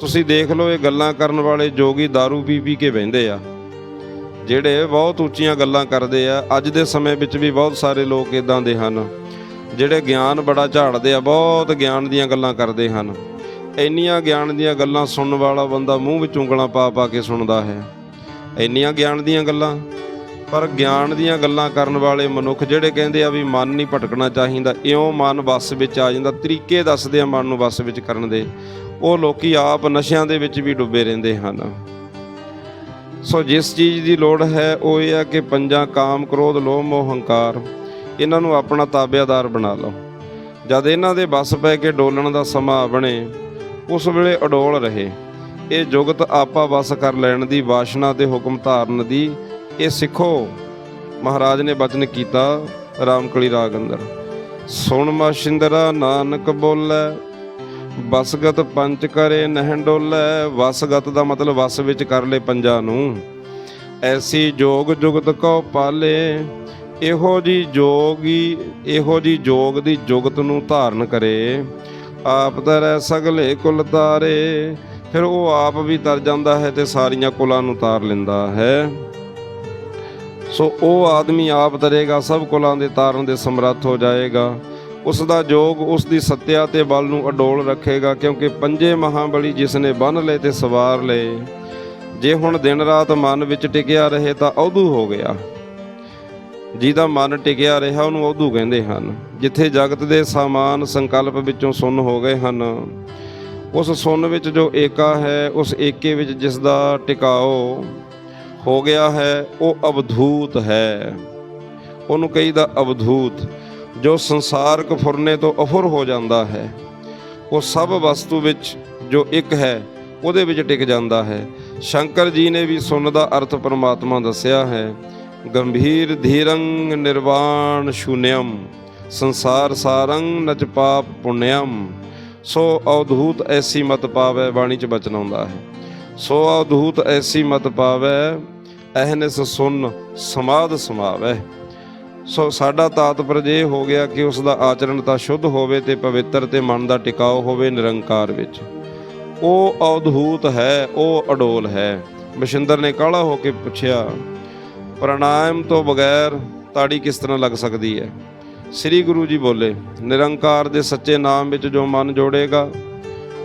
ਤੁਸੀਂ ਦੇਖ ਲਓ, ਇਹ ਗੱਲਾਂ ਕਰਨ ਵਾਲੇ ਜੋਗੀ दारू ਪੀ ਪੀ ਕੇ ਬਹਿੰਦੇ ਆ। ਜਿਹੜੇ ਬਹੁਤ ਉੱਚੀਆਂ ਗੱਲਾਂ ਕਰਦੇ ਆ, ਅੱਜ ਦੇ ਸਮੇਂ ਵਿੱਚ ਵੀ ਬਹੁਤ ਸਾਰੇ ਲੋਕ ਇਦਾਂ ਦੇ ਹਨ, ਜਿਹੜੇ ਗਿਆਨ ਬੜਾ ਝਾੜਦੇ ਆ, ਬਹੁਤ ਗਿਆਨ ਦੀਆਂ ਗੱਲਾਂ ਕਰਦੇ ਹਨ। ਇੰਨੀਆਂ ਗਿਆਨ ਦੀਆਂ ਗੱਲਾਂ ਸੁਣਨ ਵਾਲਾ ਬੰਦਾ ਮੂੰਹ ਵਿੱਚ ਉਂਗਲਾਂ ਪਾ ਪਾ ਕੇ ਸੁਣਦਾ ਹੈ। ਇੰਨੀਆਂ ਗਿਆਨ ਦੀਆਂ ਗੱਲਾਂ ਪਰ ਗਿਆਨ ਦੀਆਂ ਗੱਲਾਂ ਕਰਨ ਵਾਲੇ ਮਨੁੱਖ ਜਿਹੜੇ ਕਹਿੰਦੇ ਆ ਵੀ ਮਨ ਨਹੀਂ ਭਟਕਣਾ ਚਾਹੀਦਾ, ਇਉਂ ਮਨ ਵਸ ਵਿੱਚ ਆ ਜਾਂਦਾ, ਤਰੀਕੇ ਦੱਸਦੇ ਆ ਮਨ ਨੂੰ ਵਸ ਵਿੱਚ ਕਰਨ ਦੇ। ਉਹ ਲੋਕੀ ਆਪ ਨਸ਼ਿਆਂ ਦੇ ਵਿੱਚ ਵੀ ਡੁੱਬੇ ਰਹਿੰਦੇ ਹਨ। ਸੋ ਜਿਸ ਚੀਜ਼ ਦੀ ਲੋੜ ਹੈ, ਉਹ ਇਹ ਹੈ ਕਿ ਪੰਜਾਂ ਕਾਮ, ਕ੍ਰੋਧ, ਲੋਭ, ਮੋਹ, ਹੰਕਾਰ, ਇਹਨਾਂ ਨੂੰ ਆਪਣਾ ਤਾਬਿਆਦਾਰ ਬਣਾ ਲਓ। ਜਦ ਇਹਨਾਂ ਦੇ ਬਸ ਪੈ ਕੇ ਡੋਲਣ ਦਾ ਸਮਾਂ ਬਣੇ, ਉਸ ਵੇਲੇ ਅਡੋਲ ਰਹੇ। ਇਹ ਜੁਗਤ ਆਪਾ ਵਸ ਕਰ ਲੈਣ ਦੀ ਵਾਸ਼ਨਾ ਤੇ ਹੁਕਮ ਧਾਰਨ ਦੀ ਇਹ ਸਿੱਖੋ। ਮਹਾਰਾਜ ਨੇ ਬਚਨ ਕੀਤਾ ਰਾਮਕਲੀ ਰਾਗ ਅੰਦਰ। ਸੁਣ ਮਸ਼ਿੰਦਰਾ ਨਾਨਕ ਬੋਲੇ, ਵਸਗਤ ਪੰਚ ਕਰੇ ਨਹਿ ਡੋਲੇ। ਵਸਗਤ ਦਾ ਮਤਲਬ ਵਸ ਵਿੱਚ ਕਰ ਲੈ ਪੰਜਾਂ ਨੂੰ। ਐਸੀ ਜੋਗ ਜੁਗਤ ਕੋ ਪਾਲੇ, ਇਹੋ ਜੀ ਜੋਗੀ, ਇਹੋ ਜੀ ਜੋਗ ਦੀ ਜੁਗਤ ਨੂੰ ਧਾਰਨ ਕਰੇ। ਆਪ ਤਰੈ ਸਗਲੇ ਕੁਲ ਤਾਰੇ, ਫਿਰ ਉਹ ਆਪ ਵੀ ਤਰ ਜਾਂਦਾ ਹੈ ਤੇ ਸਾਰੀਆਂ ਕੁਲਾਂ ਨੂੰ ਤਾਰ ਲੈਂਦਾ ਹੈ। ਸੋ ਉਹ ਆਦਮੀ ਆਪ ਤਰੇਗਾ, ਸਭ ਕੁਲਾਂ ਦੇ ਤਾਰਨ ਦੇ ਸਮਰੱਥ ਹੋ ਜਾਏਗਾ। ਉਸ ਦਾ ਜੋਗ ਉਸ ਦੀ ਸੱਤਿਆ ਤੇ ਬਲ ਨੂੰ ਅਡੋਲ ਰੱਖੇਗਾ, ਕਿਉਂਕਿ ਪੰਜੇ ਮਹਾਬਲੀ ਜਿਸ ਨੇ ਬੰਨ ਲਏ ਤੇ ਸਵਾਰ ਲਏ। ਜੇ ਹੁਣ ਦਿਨ ਰਾਤ ਮਨ ਵਿੱਚ ਟਿਕਿਆ ਰਹੇ ਤਾਂ ਔਧੂ ਹੋ ਗਿਆ। ਜਿਹਦਾ ਮਨ ਟਿਕਿਆ ਰਿਹਾ ਉਹਨੂੰ ਔਧੂ ਕਹਿੰਦੇ ਹਨ। ਜਿੱਥੇ ਜਗਤ ਦੇ ਸਾਮਾਨ ਸੰਕਲਪ ਵਿੱਚੋਂ ਸੁੰਨ ਹੋ ਗਏ ਹਨ, ਉਸ ਸੁੰਨ ਵਿੱਚ ਜੋ ਏਕਾ ਹੈ, ਉਸ ਏਕੇ ਵਿੱਚ ਜਿਸ ਦਾ ਟਿਕਾਓ ਹੋ ਗਿਆ ਹੈ, ਉਹ ਅਵਧੂਤ ਹੈ। ਉਹਨੂੰ ਕਹੀਦਾ ਅਵਧੂਤ, ਜੋ ਸੰਸਾਰਕ ਫੁਰਨੇ ਤੋਂ ਅਫੁਰ ਹੋ ਜਾਂਦਾ ਹੈ। ਉਹ ਸਭ ਵਸਤੂ ਵਿੱਚ ਜੋ ਇੱਕ ਹੈ, ਉਹਦੇ ਵਿੱਚ ਟਿਕ ਜਾਂਦਾ ਹੈ। ਸ਼ੰਕਰ ਜੀ ਨੇ ਵੀ ਸੁੰਨ ਦਾ ਅਰਥ ਪਰਮਾਤਮਾ ਦੱਸਿਆ ਹੈ, ਗੰਭੀਰ ਧੀਰੰਗ ਨਿਰਵਾਣ ਸ਼ੂਨਯਮ ਸੰਸਾਰ ਸਾਰੰਗ ਨਚ ਪਾਪ ਪੁੰਨਯਮ ਸੋ ਅਵਧੂਤ ਐਸੀ ਮਤ ਪਾਵੈ, ਬਾਣੀ ਚ ਬਚਨ ਆਉਂਦਾ ਹੈ। ਸੋ ਅਵਧੂਤ ਐਸੀ ਮਤ ਪਾਵੈ ਅਹਨਿਸ ਸੁਨ ਸਮਾਦ ਸਮਾਵੈ। ਸੋ ਸਾਡਾ ਤਾਤਪਰ ਇਹ ਹੋ ਗਿਆ ਕਿ ਉਸ ਦਾ ਆਚਰਣ ਤਾਂ ਸ਼ੁੱਧ ਹੋਵੇ ਤੇ ਪਵਿੱਤਰ ਤੇ ਮਨ ਦਾ ਟਿਕਾਓ ਹੋਵੇ ਨਿਰੰਕਾਰ ਵਿੱਚ। ਉਹ ਅਵਧੂਤ ਹੈ, ਉਹ ਅਡੋਲ ਹੈ। ਮਸ਼ਿੰਦਰ ਨੇ ਕਾਲਾ ਹੋ ਕੇ ਪੁੱਛਿਆ ਪ੍ਰਣਾਇਮ ਤੋਂ ਬਗੈਰ ਤਾੜੀ ਕਿਸ ਤਰ੍ਹਾਂ ਲੱਗ ਸਕਦੀ ਹੈ? ਸ੍ਰੀ ਗੁਰੂ ਜੀ ਬੋਲੇ, ਨਿਰੰਕਾਰ ਦੇ ਸੱਚੇ ਨਾਮ ਵਿੱਚ ਜੋ ਮਨ ਜੋੜੇਗਾ,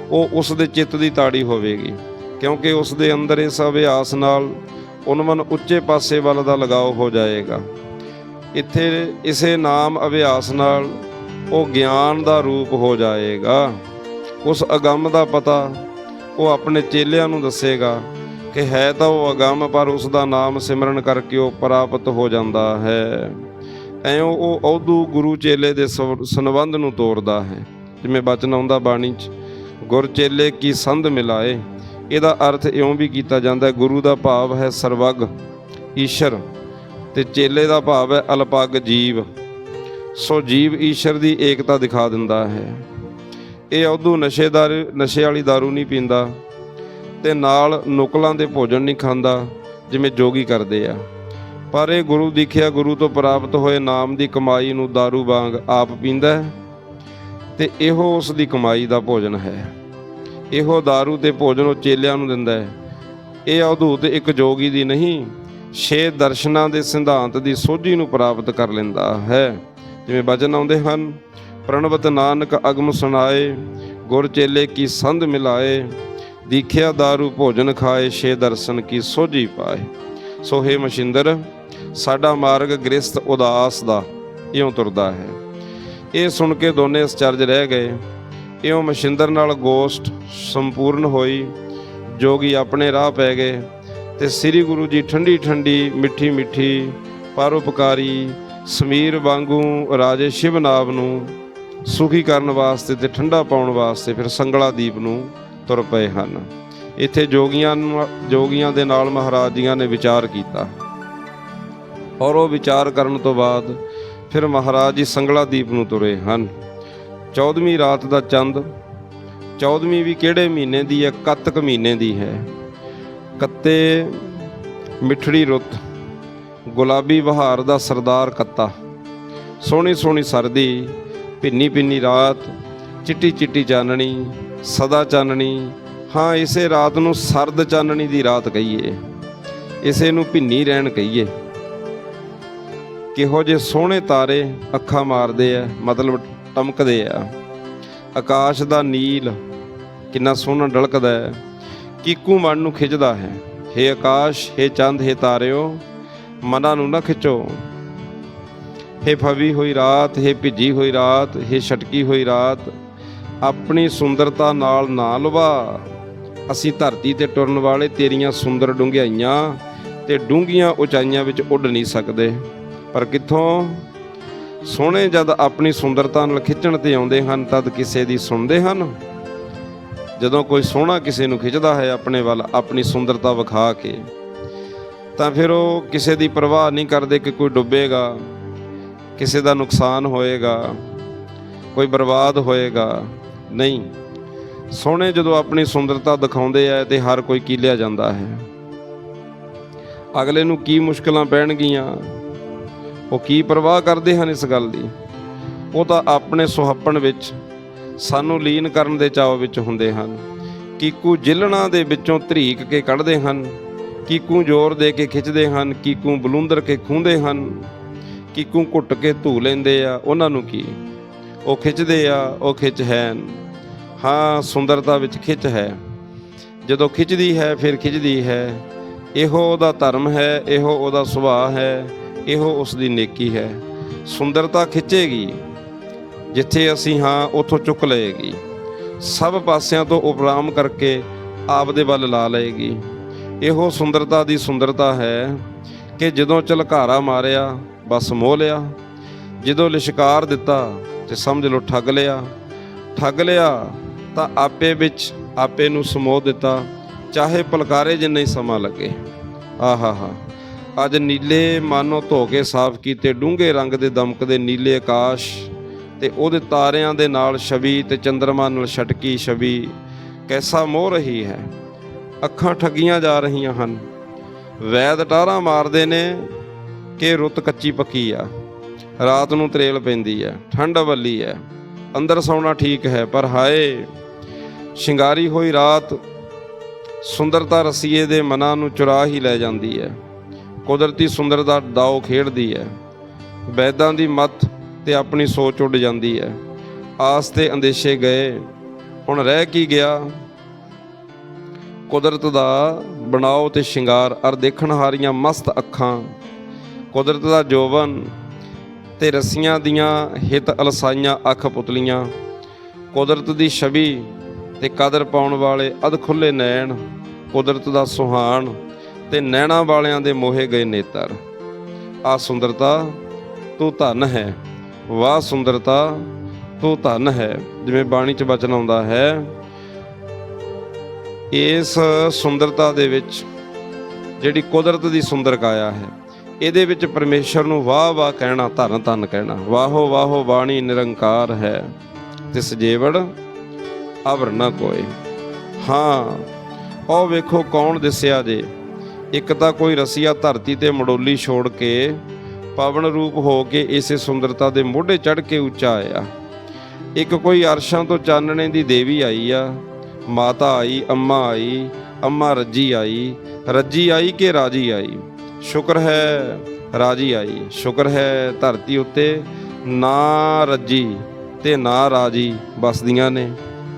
ਉਹ ਉਸ ਦੇ ਚਿੱਤ ਦੀ ਤਾੜੀ ਹੋਵੇਗੀ, ਕਿਉਂਕਿ ਉਸ ਦੇ ਅੰਦਰ ਇਸ ਅਭਿਆਸ ਨਾਲ ਉਨਮਨ ਉੱਚੇ ਪਾਸੇ ਵੱਲ ਦਾ ਲਗਾਓ ਹੋ ਜਾਏਗਾ। ਇੱਥੇ ਇਸੇ ਨਾਮ ਅਭਿਆਸ ਨਾਲ ਉਹ ਗਿਆਨ ਦਾ ਰੂਪ ਹੋ ਜਾਏਗਾ। ਉਸ ਅਗੰਮ ਦਾ ਪਤਾ ਉਹ ਆਪਣੇ ਚੇਲਿਆਂ ਨੂੰ ਦੱਸੇਗਾ ਕਿ ਹੈ ਤਾਂ ਉਹ ਅਗੰਮ, ਪਰ ਉਸ ਦਾ ਨਾਮ ਸਿਮਰਨ ਕਰਕੇ ਉਹ ਪ੍ਰਾਪਤ ਹੋ ਜਾਂਦਾ ਹੈ। ਐਉਂ ਉਹ ਔਦੂ ਗੁਰੂ ਚੇਲੇ ਦੇ ਸਵ- ਸੰਬੰਧ ਨੂੰ ਤੋੜਦਾ ਹੈ। ਜਿਵੇਂ ਬਚਨ ਆਉਂਦਾ ਬਾਣੀ 'ਚ, ਗੁਰ ਚੇਲੇ ਕੀ ਸੰਧ ਮਿਲਾਏ? ਇਹਦਾ ਅਰਥ ਇਉਂ ਵੀ ਕੀਤਾ ਜਾਂਦਾ ਹੈ ਗੁਰੂ ਦਾ ਭਾਵ ਹੈ ਸਰਵਗ ਈਸ਼ਰ ਤੇ ਚੇਲੇ ਦਾ ਭਾਵ ਹੈ ਅਲਪਗ ਜੀਵ ਸੋ ਜੀਵ ਈਸ਼ਰ ਦੀ ਏਕਤਾ ਦਿਖਾ ਦਿੰਦਾ ਹੈ ਇਹ ਔਦੂ ਨਸ਼ੇਦਾਰ ਨਸ਼ੇ ਵਾਲੀ दारू ਨਹੀਂ ਪੀਂਦਾ ਤੇ ਨਾਲ ਨੁਕਲਾਂ ਦੇ ਭੋਜਨ ਨਹੀਂ ਖਾਂਦਾ ਜਿਵੇਂ ਜੋਗੀ ਕਰਦੇ ਆ ਪਰ ਇਹ ਗੁਰੂ ਦੀਖਿਆ ਗੁਰੂ ਤੋਂ ਪ੍ਰਾਪਤ ਹੋਏ ਨਾਮ ਦੀ ਕਮਾਈ ਨੂੰ दारू ਵਾਂਗ ਆਪ ਪੀਂਦਾ ਹੈ ਤੇ ਇਹੋ ਉਸ ਦੀ ਕਮਾਈ ਦਾ ਭੋਜਨ ਹੈ ਇਹੋ दारू ਤੇ ਭੋਜਨ ਉਹ ਚੇਲਿਆਂ ਨੂੰ ਦਿੰਦਾ ਹੈ ਇਹ ਅਵਧੂਤ ਇੱਕ ਜੋਗੀ ਦੀ ਨਹੀਂ ਛੇ ਦਰਸ਼ਨਾਂ ਦੇ ਸਿਧਾਂਤ ਦੀ ਸੋਝੀ ਨੂੰ ਪ੍ਰਾਪਤ ਕਰ ਲੈਂਦਾ ਹੈ ਜਿਵੇਂ ਬਚਨ ਆਉਂਦੇ ਹਨ ਪ੍ਰਣਵਤ ਨਾਨਕ ਅਗਮ ਸੁਣਾਏ ਗੁਰ ਚੇਲੇ ਕੀ ਸੰਧ ਮਿਲਾਏ ਦੀਖਿਆ दारू ਭੋਜਨ ਖਾਏ ਛੇ ਦਰਸ਼ਨ ਕੀ ਸੋਝੀ ਪਾਏ ਸੋ ਹੈ ਮਸ਼ਿੰਦਰ ਸਾਡਾ ਮਾਰਗ ਗ੍ਰਸਤ ਉਦਾਸ ਦਾ ਇਉਂ ਤੁਰਦਾ ਹੈ ਇਹ ਸੁਣ ਕੇ ਦੋਨੇ ਅਚਰਜ ਰਹਿ ਗਏ ਇਉਂ ਮਸ਼ਿੰਦਰ ਨਾਲ ਗੋਸ਼ਟ ਸੰਪੂਰਨ ਹੋਈ ਜੋਗੀ ਆਪਣੇ ਰਾਹ ਪੈ ਗਏ ਤੇ ਸ੍ਰੀ ਗੁਰੂ ਜੀ ਠੰਡੀ ਠੰਡੀ, ਮਿੱਠੀ ਮਿੱਠੀ, ਪਰਉਪਕਾਰੀ ਸਮੀਰ ਵਾਂਗੂ ਰਾਜੇ ਸ਼ਿਵਨਾਬ ਨੂੰ ਸੁਖੀ ਕਰਨ ਵਾਸਤੇ ਤੇ ਠੰਡਾ ਪਾਉਣ ਵਾਸਤੇ ਫਿਰ ਸੰਗਲਾ ਦੀਪ ਨੂੰ ਤੁਰ ਪਏ ਹਨ। ਇੱਥੇ ਜੋਗੀਆਂ ਜੋਗੀਆਂ ਦੇ ਨਾਲ ਮਹਾਰਾਜ ਜੀਆਂ ਨੇ ਵਿਚਾਰ ਕੀਤਾ। ਔਰ ਉਹ ਵਿਚਾਰ ਕਰਨ ਤੋਂ ਬਾਅਦ ਫਿਰ ਮਹਾਰਾਜ ਜੀ ਸੰਗਲਾ ਦੀਪ ਨੂੰ ਤੁਰੇ ਹਨ। 14ਵੀਂ ਰਾਤ ਦਾ ਚੰਦ 14ਵੀਂ ਵੀ ਕਿਹੜੇ ਮਹੀਨੇ ਦੀ ਹੈ? ਕੱਤਕ ਮਹੀਨੇ ਦੀ ਹੈ। ਕੱਤੇ, ਮਿੱਠੜੀ ਰੁੱਤ, ਗੁਲਾਬੀ ਬਹਾਰ ਦਾ ਸਰਦਾਰ ਕੱਤਾ। ਸੋਹਣੀ ਸੋਹਣੀ ਸਰਦੀ, ਭਿੰਨੀ ਭਿੰਨੀ ਰਾਤ, ਚਿੱਟੀ ਚਿੱਟੀ ਚਾਨਣੀ, ਸਦਾ ਚਾਨਣੀ। ਹਾਂ, ਇਸੇ ਰਾਤ ਨੂੰ ਸਰਦ ਚਾਨਣੀ ਦੀ ਰਾਤ ਕਹੀਏ। ਇਸੇ ਨੂੰ ਭਿੰਨੀ ਰਹਿਣ ਕਹੀਏ। ਕਿਹੋ ਜੇ ਸੋਹਣੇ ਤਾਰੇ ਅੱਖਾਂ ਮਾਰਦੇ ਆ, ਮਤਲਬ ਟਮਕਦੇ ਆ। ਆਕਾਸ਼ ਦਾ ਨੀਲ ਕਿੰਨਾ ਸੋਹਣਾ ਢਲਕਦਾ ਹੈ। ਕੀਕੂ ਮਨ ਨੂੰ ਖਿੱਚਦਾ ਹੈ। ਹੇ ਆਕਾਸ਼, ਹੇ ਚੰਦ, ਹੇ ਤਾਰਿਓ, ਮਨਾਂ ਨੂੰ ਨਾ ਖਿੱਚੋ। ਹੇ ਫਵੀ ਹੋਈ ਰਾਤ, ਹੇ ਭਿੱਜੀ ਹੋਈ ਰਾਤ, ਹੇ ਛਟਕੀ ਹੋਈ ਰਾਤ, ਆਪਣੀ ਸੁੰਦਰਤਾ ਨਾਲ ਨਾ ਲਵਾ। ਅਸੀਂ ਧਰਤੀ ਤੇ ਟੁਰਨ ਵਾਲੇ ਤੇਰੀਆਂ ਸੁੰਦਰ ਡੂੰਘਾਈਆਂ ਤੇ ਡੂੰਘੀਆਂ ਉਚਾਈਆਂ ਵਿੱਚ ਉੱਡ ਨਹੀਂ ਸਕਦੇ। ਪਰ ਕਿੱਥੋਂ? ਸੋਹਣੇ ਜਦ ਆਪਣੀ ਸੁੰਦਰਤਾ ਨਾਲ ਖਿੱਚਣ ਤੇ ਆਉਂਦੇ ਹਨ, ਤਦ ਕਿਸੇ ਦੀ ਸੁਣਦੇ ਹਨ। ਜਦੋਂ ਕੋਈ ਸੋਹਣਾ ਕਿਸੇ ਨੂੰ ਖਿੱਚਦਾ ਹੈ, ਆਪਣੇ ਵੱਲ ਆਪਣੀ ਸੁੰਦਰਤਾ ਵਿਖਾ ਕੇ, ਤਾਂ ਫਿਰ ਉਹ ਕਿਸੇ ਦੀ ਪਰਵਾਹ ਨਹੀਂ ਕਰਦੇ ਕਿ ਕੋਈ ਡੁੱਬੇਗਾ, ਕਿਸੇ ਦਾ ਨੁਕਸਾਨ ਹੋਏਗਾ, ਕੋਈ ਬਰਬਾਦ ਹੋਏਗਾ। ਨਹੀਂ, ਸੋਹਣੇ ਜਦੋਂ ਆਪਣੀ ਸੁੰਦਰਤਾ ਦਿਖਾਉਂਦੇ ਆ ਤੇ ਹਰ ਕੋਈ ਕੀਲਿਆ ਜਾਂਦਾ ਹੈ। ਅਗਲੇ ਨੂੰ ਕੀ ਮੁਸ਼ਕਲਾਂ ਪੈਣਗੀਆਂ? ਉਹ ਕੀ ਪਰਵਾਹ ਕਰਦੇ ਹਨ ਇਸ ਗੱਲ ਦੀ? ਉਹ ਤਾਂ ਆਪਣੇ ਸੁਹੱਪਣ ਵਿੱਚ, ਸਾਨੂੰ ਲੀਨ ਕਰਨ ਦੇ ਚਾਅ ਵਿੱਚ ਹੁੰਦੇ ਹਨ। ਕੀਕੂ ਜਿਲਣਾ ਦੇ ਵਿੱਚੋਂ ਧਰੀਕ ਕੇ ਕੱਢਦੇ ਹਨ, ਕੀਕੂ ਜ਼ੋਰ ਦੇ ਕੇ ਖਿੱਚਦੇ ਹਨ, ਕੀਕੂ ਬਲੁੰਦਰ ਕੇ ਖੂੰਦੇ ਹਨ, ਕੀਕੂ ਘੁੱਟ ਕੇ ਧੂ ਲੈਂਦੇ ਆ, ਉਹਨਾਂ ਨੂੰ ਕੀ? ਉਹ ਖਿੱਚਦੇ ਆ, ਉਹ ਖਿੱਚ ਹੈ ਹਾਂ, ਸੁੰਦਰਤਾ ਵਿੱਚ ਖਿੱਚ ਹੈ। ਜਦੋਂ ਖਿੱਚਦੀ ਹੈ, ਫਿਰ ਖਿੱਚਦੀ ਹੈ। ਇਹੋ ਉਹਦਾ ਧਰਮ ਹੈ, ਇਹੋ ਉਹਦਾ ਸੁਭਾਅ ਹੈ। ਇਹੋ ਉਸ ਦੀ ਨੇਕੀ ਹੈ। ਸੁੰਦਰਤਾ ਖਿੱਚੇਗੀ, ਜਿੱਥੇ ਅਸੀਂ ਹਾਂ, ਉਥੋਂ ਚੁੱਕ ਲਏਗੀ। ਸਭ ਪਾਸਿਆਂ ਤੋਂ ਉਪਰਾਮ ਕਰਕੇ ਆਪ ਦੇ ਵੱਲ ਲਾ ਲਏਗੀ। ਇਹੋ ਸੁੰਦਰਤਾ ਦੀ ਸੁੰਦਰਤਾ ਹੈ ਕਿ ਜਦੋਂ ਝਲਕਾਰਾ ਮਾਰਿਆ, ਬਸ ਮੋਹ ਲਿਆ। ਜਦੋਂ ਲਿਸ਼ਕਾਰ ਦਿੱਤਾ ਤੇ ਸਮਝ ਲਓ ਠੱਗ ਲਿਆ। ਠੱਗ ਲਿਆ ਤਾਂ ਆਪੇ ਵਿੱਚ ਆਪੇ ਨੂੰ ਸਮੋਹ ਦਿੱਤਾ, ਚਾਹੇ ਪਲਕਾਰੇ ਜਿੰਨੇ ਸਮਾਂ ਲੱਗੇ। ਆਹਾ ਅੱਜ ਨੀਲੇ ਮਾਨੋ ਧੋ ਕੇ ਸਾਫ਼ ਕੀਤੇ ਡੂੰਘੇ ਰੰਗ ਦੇ ਦਮਕਦੇ ਨੀਲੇ ਆਕਾਸ਼ ਤੇ ਉਹਦੇ ਤਾਰਿਆਂ ਦੇ ਨਾਲ ਛਵੀ ਤੇ ਚੰਦਰਮਾ ਨਾਲ ਛਟਕੀ ਛਵੀ ਕੈਸਾ ਮੋਹ ਰਹੀ ਹੈ? ਅੱਖਾਂ ਠੱਗੀਆਂ ਜਾ ਰਹੀਆਂ ਹਨ। ਵੈਦ ਟਾਰਾਂ ਮਾਰਦੇ ਨੇ ਕਿ ਰੁੱਤ ਕੱਚੀ ਪੱਕੀ ਆ। ਰਾਤ ਨੂੰ ਤਰੇਲ ਪੈਂਦੀ ਹੈ, ਠੰਡ ਵੱਲੀ ਹੈ। ਅੰਦਰ ਸੌਣਾ ਠੀਕ ਹੈ, ਪਰ ਹਾਏ, ਸ਼ਿੰਗਾਰੀ ਹੋਈ ਰਾਤ ਸੁੰਦਰਤਾ ਰਸੀਏ ਦੇ ਮਨਾਂ ਨੂੰ ਚੁਰਾ ਹੀ ਲੈ ਜਾਂਦੀ ਹੈ। ਕੁਦਰਤੀ ਸੁੰਦਰਤਾ ਦਾਓ ਖੇਡਦੀ ਹੈ। ਵੈਦਾਂ ਦੀ ਮੱਤ ਤੇ ਆਪਣੀ ਸੋਚ ਉੱਡ ਜਾਂਦੀ ਹੈ। ਆਸ ਤੇ ਅੰਦੇਸ਼ੇ ਗਏ, ਹੁਣ ਰਹਿ ਕੀ ਗਿਆ? ਕੁਦਰਤ ਦਾ ਬਣਾਓ ਤੇ ਸ਼ਿੰਗਾਰ, ਅਰ ਦੇਖਣ ਹਾਰੀਆਂ ਮਸਤ ਅੱਖਾਂ। ਕੁਦਰਤ ਦਾ ਜੋਵਨ ਤੇ ਰਸੀਆਂ ਦੀਆਂ ਹਿਤ ਅਲਸਾਈਆਂ ਅੱਖ ਪੁਤਲੀਆਂ। ਕੁਦਰਤ ਦੀ ਛਵੀ ਤੇ ਕਦਰ ਪਾਉਣ ਵਾਲੇ ਅਧ ਖੁੱਲੇ ਨੈਣ, ਕੁਦਰਤ ਦਾ ਸੁਹਾਣ। ਤੇ ਨੈਣਾ ਵਾਲਿਆਂ ਦੇ ਮੋਹੇ ਗਏ ਨੇਤਰ। ਆ ਸੁੰਦਰਤਾ, ਤੂੰ ਧਨ ਹੈ। ਵਾਹ ਸੁੰਦਰਤਾ, ਤੂੰ ਧਨ ਹੈ। ਜਿਵੇਂ ਬਾਣੀ ਚ ਬਚਨ ਆਉਂਦਾ ਹੈ, ਇਸ ਸੁੰਦਰਤਾ ਦੇ ਵਿੱਚ ਜਿਹੜੀ ਕੁਦਰਤ ਦੀ ਸੁੰਦਰ ਕਾਇਆ ਹੈ, ਇਹਦੇ ਵਿੱਚ ਪਰਮੇਸ਼ਰ ਨੂੰ ਵਾਹ ਵਾਹ ਕਹਿਣਾ, ਧੰਨ ਧੰਨ ਕਹਿਣਾ। ਵਾਹੋ ਵਾਹੋ ਬਾਣੀ ਨਿਰੰਕਾਰ ਹੈ। ਤਿਸ ਜੀਵੜ ਅਵਰ ਨਾ ਕੋਏ ਹਾਂ, ਉਹ ਵੇਖੋ ਕੌਣ ਦਿਸਿਆ ਜੇ। ਇੱਕ ਤਾਂ ਕੋਈ ਰਸੀਆ ਧਰਤੀ ਤੇ ਮਡੋਲੀ ਛੋੜ ਕੇ ਪਵਨ ਰੂਪ ਹੋ ਕੇ ਇਸੇ ਸੁੰਦਰਤਾ ਦੇ ਮੋਢੇ ਚੜ ਕੇ ਉੱਚਾ ਆਇਆ। ਇੱਕ ਕੋਈ ਅਰਸ਼ਾਂ ਤੋਂ ਚਾਨਣੇ ਦੀ ਦੇਵੀ ਆਈ ਆ। ਮਾਤਾ ਆਈ, ਅੰਮਾ ਆਈ, ਅੰਮਾ ਰੱਜੀ ਆਈ ਰੱਜੀ ਆਈ ਕਿ ਰਾਜੀ ਆਈ? ਸ਼ੁਕਰ ਹੈ, ਰਾਜੀ ਆਈ। ਸ਼ੁਕਰ ਹੈ ਧਰਤੀ ਉੱਤੇ ਨਾ ਰੱਜੀ ਤੇ ਨਾ ਰਾਜੀ ਬਸਦੀਆਂ ਨੇ।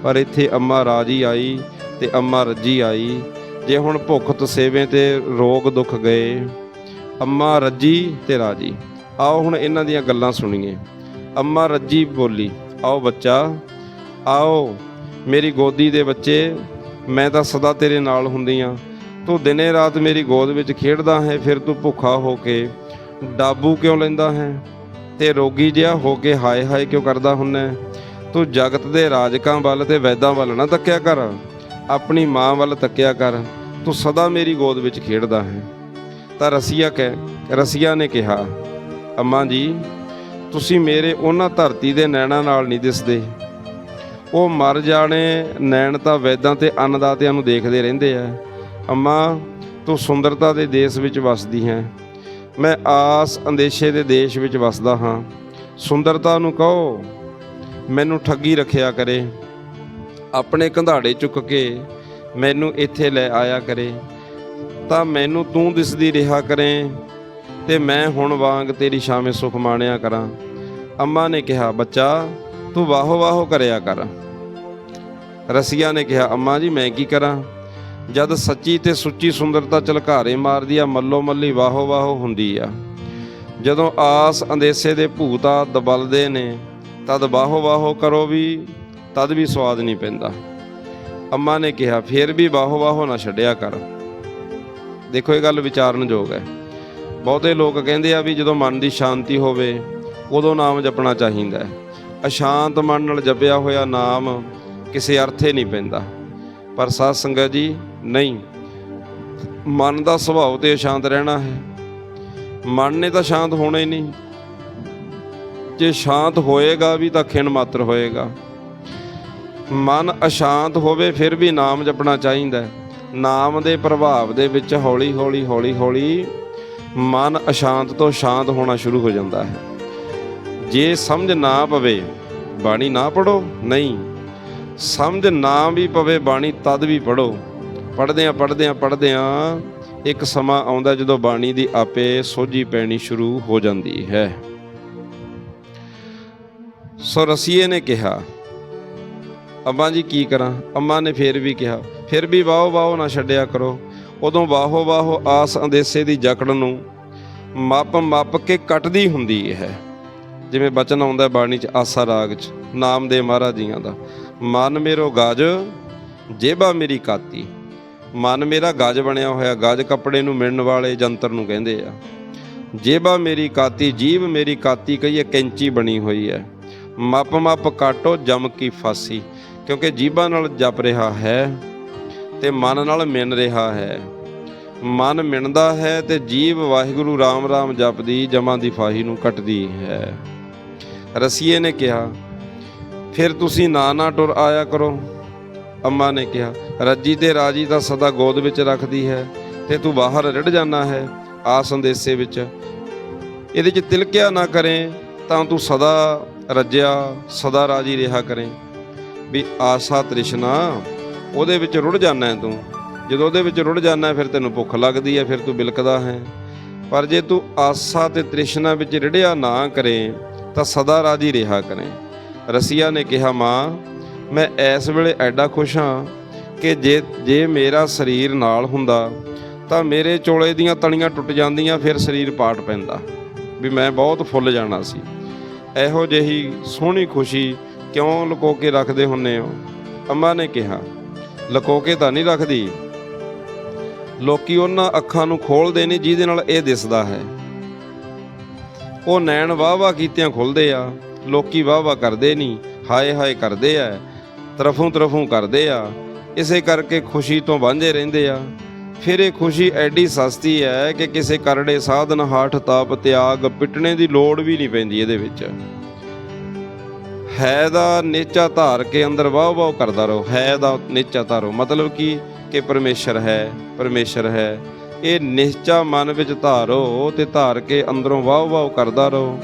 ਪਰ ਇੱਥੇ ਅੰਮਾ ਰਾਜੀ ਆਈ ਤੇ ਅੰਮਾ ਰੱਜੀ ਆਈ ਜੇ ਹੁਣ ਭੁੱਖ ਤਸੇਵੇਂ ਤੇ ਰੋਗ ਦੁੱਖ ਗਏ, ਅੰਮਾ ਰੱਜੀ ਤੇ ਰਾਜੀ। ਆਓ ਹੁਣ ਇਹਨਾਂ ਦੀਆਂ ਗੱਲਾਂ ਸੁਣੀਏ। ਅੰਮਾ ਰੱਜੀ ਬੋਲੀ, ਆਓ ਬੱਚਾ, ਆਓ, ਮੇਰੀ ਗੋਦੀ ਦੇ ਬੱਚੇ, ਮੈਂ ਤਾਂ ਸਦਾ ਤੇਰੇ ਨਾਲ ਹੁੰਦੀ ਆ ਤੂੰ ਦਿਨੇ ਰਾਤ ਮੇਰੀ ਗੋਦ ਵਿੱਚ ਖੇਡਦਾ ਹੈ, ਫਿਰ ਤੂੰ ਭੁੱਖਾ ਹੋ ਕੇ ਡਾਬੂ ਕਿਉਂ ਲੈਂਦਾ ਹੈ? ਤੇ ਰੋਗੀ ਜਿਹਾ ਹੋ ਕੇ ਹਾਏ ਹਾਏ ਕਿਉਂ ਕਰਦਾ ਹੁੰਨਾ? ਤੂੰ ਜਗਤ ਦੇ ਰਾਜਕਾਂ ਵੱਲ ਤੇ ਵੈਦਾਂ ਵੱਲ ਨਾ ਤੱਕਿਆ ਕਰ। ਆਪਣੀ ਮਾਂ ਵੱਲ ਤੱਕਿਆ ਕਰ, ਤੂੰ ਸਦਾ ਮੇਰੀ ਗੋਦ ਵਿੱਚ ਖੇਡਦਾ ਹੈ। ਤਾਂ ਰਸੀਆ ਕਹਿ, ਰਸੀਆ ਨੇ ਕਿਹਾ, ਅੰਮਾ ਜੀ, ਤੁਸੀਂ ਮੇਰੇ ਉਹਨਾਂ ਧਰਤੀ ਦੇ ਨੈਣਾਂ ਨਾਲ ਨਹੀਂ ਦਿਸਦੇ। ਉਹ ਮਰ ਜਾਣੇ ਨੈਣ ਤਾਂ ਵੈਦਾਂ ਤੇ ਅੰਨਦਾਤਿਆਂ ਨੂੰ ਦੇਖਦੇ ਰਹਿੰਦੇ ਆ। ਅੰਮਾ, ਤੂੰ ਸੁੰਦਰਤਾ ਦੇ ਦੇਸ਼ ਵਿੱਚ ਵਸਦੀ ਹੈ। ਮੈਂ ਆਸ ਅੰਦੇਸ਼ੇ ਦੇ ਦੇਸ਼ ਵਿੱਚ ਵਸਦਾ ਹਾਂ। ਸੁੰਦਰਤਾ ਨੂੰ ਕਹੋ, ਮੈਨੂੰ ਠੱਗੀ ਰੱਖਿਆ ਕਰੇ। ਆਪਣੇ ਕੰਧਾੜੇ ਚੁੱਕ ਕੇ ਮੈਨੂੰ ਇੱਥੇ ਲੈ ਆਇਆ ਕਰੇ। ਤਾਂ ਮੈਨੂੰ ਤੂੰ ਦਿਸਦੀ ਰਿਹਾ ਕਰੇ ਤੇ ਮੈਂ ਹੁਣ ਵਾਂਗ ਤੇਰੀ ਸ਼ਾਮੇ ਸੁਖ ਮਾਣਿਆ ਕਰਾਂ। ਅੰਮਾ ਨੇ ਕਿਹਾ, ਬੱਚਾ, ਤੂੰ ਵਾਹੋ ਵਾਹੋ ਕਰਿਆ ਕਰ। ਰਸੀਆ ਨੇ ਕਿਹਾ, ਅੰਮਾ ਜੀ, ਮੈਂ ਕੀ ਕਰਾਂ? ਜਦ ਸੱਚੀ ਤੇ ਸੁੱਚੀ ਸੁੰਦਰਤਾ ਝਲਕਾਰੇ ਮਾਰਦੀ ਆ, ਮੱਲੋ ਮੱਲੀ ਵਾਹੋ ਵਾਹੋ ਹੁੰਦੀ ਆ। ਜਦੋਂ ਆਸ ਅੰਦੇਸੇ ਦੇ ਭੂਤਾ ਦਬਲਦੇ ਨੇ, ਤਦ ਵਾਹੋ ਵਾਹੋ ਕਰੋ ਵੀ ਤਦ ਵੀ ਸਵਾਦ ਨਹੀਂ ਪੈਂਦਾ। ਅੰਮਾ ਨੇ ਕਿਹਾ, ਫੇਰ ਵੀ ਬਾਹੋ ਵਾਹੋ ਨਾ ਛੱਡਿਆ ਕਰ। ਦੇਖੋ, ਇਹ ਗੱਲ ਵਿਚਾਰਨਯੋਗ ਹੈ। ਬਹੁਤੇ ਲੋਕ ਕਹਿੰਦੇ ਆ ਵੀ ਜਦੋਂ ਮਨ ਦੀ ਸ਼ਾਂਤੀ ਹੋਵੇ, ਉਦੋਂ ਨਾਮ ਜਪਣਾ ਚਾਹੀਦਾ ਹੈ। ਅਸ਼ਾਂਤ ਮਨ ਨਾਲ ਜਪਿਆ ਹੋਇਆ ਨਾਮ ਕਿਸੇ ਅਰਥੇ ਨਹੀਂ ਪੈਂਦਾ। ਪਰ ਸਾਧ ਸੰਗਤ ਜੀ, ਨਹੀਂ। ਮਨ ਦਾ ਸੁਭਾਅ ਤੇ ਸ਼ਾਂਤ ਰਹਿਣਾ ਹੈ। ਮਨ ਨੇ ਤਾਂ ਸ਼ਾਂਤ ਹੋਣਾ ਹੀ ਨਹੀਂ। ਜੇ ਸ਼ਾਂਤ ਹੋਏਗਾ ਵੀ ਤਾਂ ਖਿਣ ਮਾਤਰ ਹੋਏਗਾ। ਮਨ ਅਸ਼ਾਂਤ ਹੋਵੇ, ਫਿਰ ਵੀ ਨਾਮ ਜਪਣਾ ਚਾਹੀਦਾ ਨਾਮ ਦੇ ਪ੍ਰਭਾਵ ਦੇ ਵਿੱਚ ਹੌਲੀ ਹੌਲੀ ਹੌਲੀ ਹੌਲੀ ਮਨ ਅਸ਼ਾਂਤ ਤੋਂ ਸ਼ਾਂਤ ਹੋਣਾ ਸ਼ੁਰੂ ਹੋ ਜਾਂਦਾ ਹੈ। ਜੇ ਸਮਝ ਨਾ ਪਵੇ, ਬਾਣੀ ਨਾ ਪੜੋ ਨਹੀਂ, ਸਮਝ ਨਾ ਵੀ ਪਵੇ, ਬਾਣੀ ਤਦ ਵੀ ਪੜੋ ਪੜਦੇ ਆ ਪੜਦੇ ਆ ਪੜਦੇ ਆ ਇੱਕ ਸਮਾਂ ਆਉਂਦਾ ਜਦੋਂ ਬਾਣੀ ਦੀ ਆਪੇ ਸੋਝੀ ਪੈਣੀ ਸ਼ੁਰੂ ਹੋ ਜਾਂਦੀ ਹੈ। ਸੋ ਰਸੀਏ ਨੇ ਕਿਹਾ ਅੰਮਾ ਜੀ ਕੀ ਕਰਾਂ? ਅੰਮਾ ਨੇ ਫੇਰ ਵੀ ਕਿਹਾ, ਫਿਰ ਵੀ ਵਾਹੋ ਵਾਹੋ ਨਾ ਛੱਡਿਆ ਕਰੋ। ਉਦੋਂ ਵਾਹੋ ਵਾਹੋ ਆਸ ਅੰਦੇਸੇ ਦੀ ਜਕੜ ਨੂੰ ਮੱਪ ਮੱਪ ਕੇ ਕੱਟਦੀ ਹੁੰਦੀ ਹੈ। ਜਿਵੇਂ ਬਚਨ ਆਉਂਦਾ ਬਾਣੀ ਚ, ਆਸਾ ਰਾਗ ਚ, ਨਾਮ ਦੇ ਮਹਾਰਾਜ ਜੀਆਂ ਦਾ, ਮਨ ਮੇਰੋ ਗਾਜ, ਜੇਬਾ ਮੇਰੀ ਕਾਤੀ। ਮਨ ਮੇਰਾ ਗਾਜ ਬਣਿਆ ਹੋਇਆ, ਗਾਜ ਕੱਪੜੇ ਨੂੰ ਮਿਲਣ ਵਾਲੇ ਜੰਤਰ ਨੂੰ ਕਹਿੰਦੇ ਆ। ਜੇਬਾ ਮੇਰੀ ਕਾਤੀ, ਜੀਬ ਮੇਰੀ ਕਾਤੀ, ਕਹੀਏ, ਕੈਂਚੀ ਬਣੀ ਹੋਈ ਹੈ। ਮੱਪ ਮੱਪ ਕਾਟੋ, ਜਮ ਕੀ ਫਾਸੀ। ਕਿਉਂਕਿ ਜੀਬਾਂ ਨਾਲ ਜਪ ਰਿਹਾ ਹੈ ਤੇ ਮਨ ਨਾਲ ਮਿਣ ਰਿਹਾ ਹੈ। ਮਨ ਮਿਣਦਾ ਹੈ ਤੇ ਜੀਵ ਵਾਹਿਗੁਰੂ ਰਾਮ ਰਾਮ ਜਪਦੀ, ਜਮਾਂ ਦੀ ਫਾਹੀ ਨੂੰ ਕੱਟਦੀ ਹੈ। ਰਸੀਏ ਨੇ ਕਿਹਾ, ਫਿਰ ਤੁਸੀਂ ਨਾ ਨਾ ਟੁਰ ਆਇਆ ਕਰੋ। ਅੰਮਾ ਨੇ ਕਿਹਾ, ਰੱਜੀ ਤੇ ਰਾਜੀ ਤਾਂ ਸਦਾ ਗੋਦ ਵਿੱਚ ਰੱਖਦੀ ਹੈ ਤੇ ਤੂੰ ਬਾਹਰ ਰਿੜ ਜਾਣਾ ਹੈ ਆ ਸੰਦੇਸੇ ਵਿੱਚ। ਇਹਦੇ 'ਚ ਤਿਲਕਿਆ ਨਾ ਕਰੇ ਤਾਂ ਤੂੰ ਸਦਾ ਰੱਜਿਆ, ਸਦਾ ਰਾਜੀ ਰਿਹਾ ਕਰੇ। ਵੀ ਆਸਾ ਤ੍ਰਿਸ਼ਨਾ, ਉਹਦੇ ਵਿੱਚ ਰੁੜ ਜਾਣਾ ਤੂੰ। ਜਦੋਂ ਉਹਦੇ ਵਿੱਚ ਰੁੜ ਜਾਣਾ ਫਿਰ ਤੈਨੂੰ ਭੁੱਖ ਲੱਗਦੀ ਹੈ, ਫਿਰ ਤੂੰ ਬਿਲਕਦਾ ਹੈ। ਪਰ ਜੇ ਤੂੰ ਆਸਾ ਤੇ ਤ੍ਰਿਸ਼ਨਾ ਵਿੱਚ ਰਿੜਿਆ ਨਾ ਕਰੇ, ਤਾਂ ਸਦਾ ਰਾਜੀ ਰਿਹਾ ਕਰੇ। ਰਸੀਆ ਨੇ ਕਿਹਾ, ਮਾਂ, ਮੈਂ ਇਸ ਵੇਲੇ ਐਡਾ ਖੁਸ਼ ਹਾਂ ਕਿ ਜੇ ਜੇ ਮੇਰਾ ਸਰੀਰ ਨਾਲ ਹੁੰਦਾ, ਤਾਂ ਮੇਰੇ ਚੋਲੇ ਦੀਆਂ ਤਣੀਆਂ ਟੁੱਟ ਜਾਂਦੀਆਂ, ਫਿਰ ਸਰੀਰ ਪਾਟ ਪੈਂਦਾ। ਵੀ ਮੈਂ ਬਹੁਤ ਫੁੱਲ ਜਾਣਾ ਸੀ। ਇਹੋ ਜਿਹੀ ਸੋਹਣੀ ਖੁਸ਼ੀ ਕਿਉਂ ਲੁਕੋ ਕੇ ਰੱਖਦੇ ਹੁੰਨੇ ਹੋ? ਅੰਮਾ ਨੇ ਕਿਹਾ ਲੁਕੋ ਕੇ ਤਾਂ ਨਹੀਂ ਰੱਖਦੀ। ਲੋਕੀ ਉਹਨਾਂ ਅੱਖਾਂ ਨੂੰ ਖੋਲਦੇ ਨੇ ਜਿਹਦੇ ਨਾਲ ਇਹ ਦਿਸਦਾ ਹੈ। ਉਹ ਨੈਣ ਵਾਹ-ਵਾਹ ਕੀਤਿਆਂ ਖੁੱਲਦੇ ਆ, ਲੋਕੀ ਵਾਹ-ਵਾਹ ਕਰਦੇ ਨਹੀਂ, ਹਾਏ-ਹਾਏ ਕਰਦੇ ਆ ਤਰਫੋਂ ਤਰਫੋਂ ਕਰਦੇ ਆ, ਇਸੇ ਕਰਕੇ ਖੁਸ਼ੀ ਤੋਂ ਵਾਂਝੇ ਰਹਿੰਦੇ ਆ। ਫਿਰ ਇਹ ਖੁਸ਼ੀ ਐਡੀ ਸਸਤੀ ਹੈ ਕਿ ਕਿਸੇ ਕਰੜੇ ਸਾਧਨ ਹਾਠ ਤਾਪ ਤਿਆਗ, ਪਿਟਣੇ ਦੀ ਲੋੜ ਵੀ ਨਹੀਂ ਪੈਂਦੀ ਇਹਦੇ ਵਿੱਚ। ਹੈ ਦਾ ਨੇਚਾ ਧਾਰ ਕੇ ਅੰਦਰ ਵਾਹ ਵਾਹ ਕਰਦਾ ਰਹੋ, ਹੈ ਦਾ ਨੇਚਾ ਧਾਰੋ। ਮਤਲਬ ਕੀ? ਕਿ ਪਰਮੇਸ਼ਰ ਹੈ ਪਰਮੇਸ਼ਰ ਹੈ। ਇਹ ਨਿਸ਼ਚਾ ਮਨ ਵਿੱਚ ਧਾਰੋ ਤੇ ਧਾਰ ਕੇ ਅੰਦਰੋਂ ਵਾਹ ਵਾਹ ਕਰਦਾ ਰਹੋ।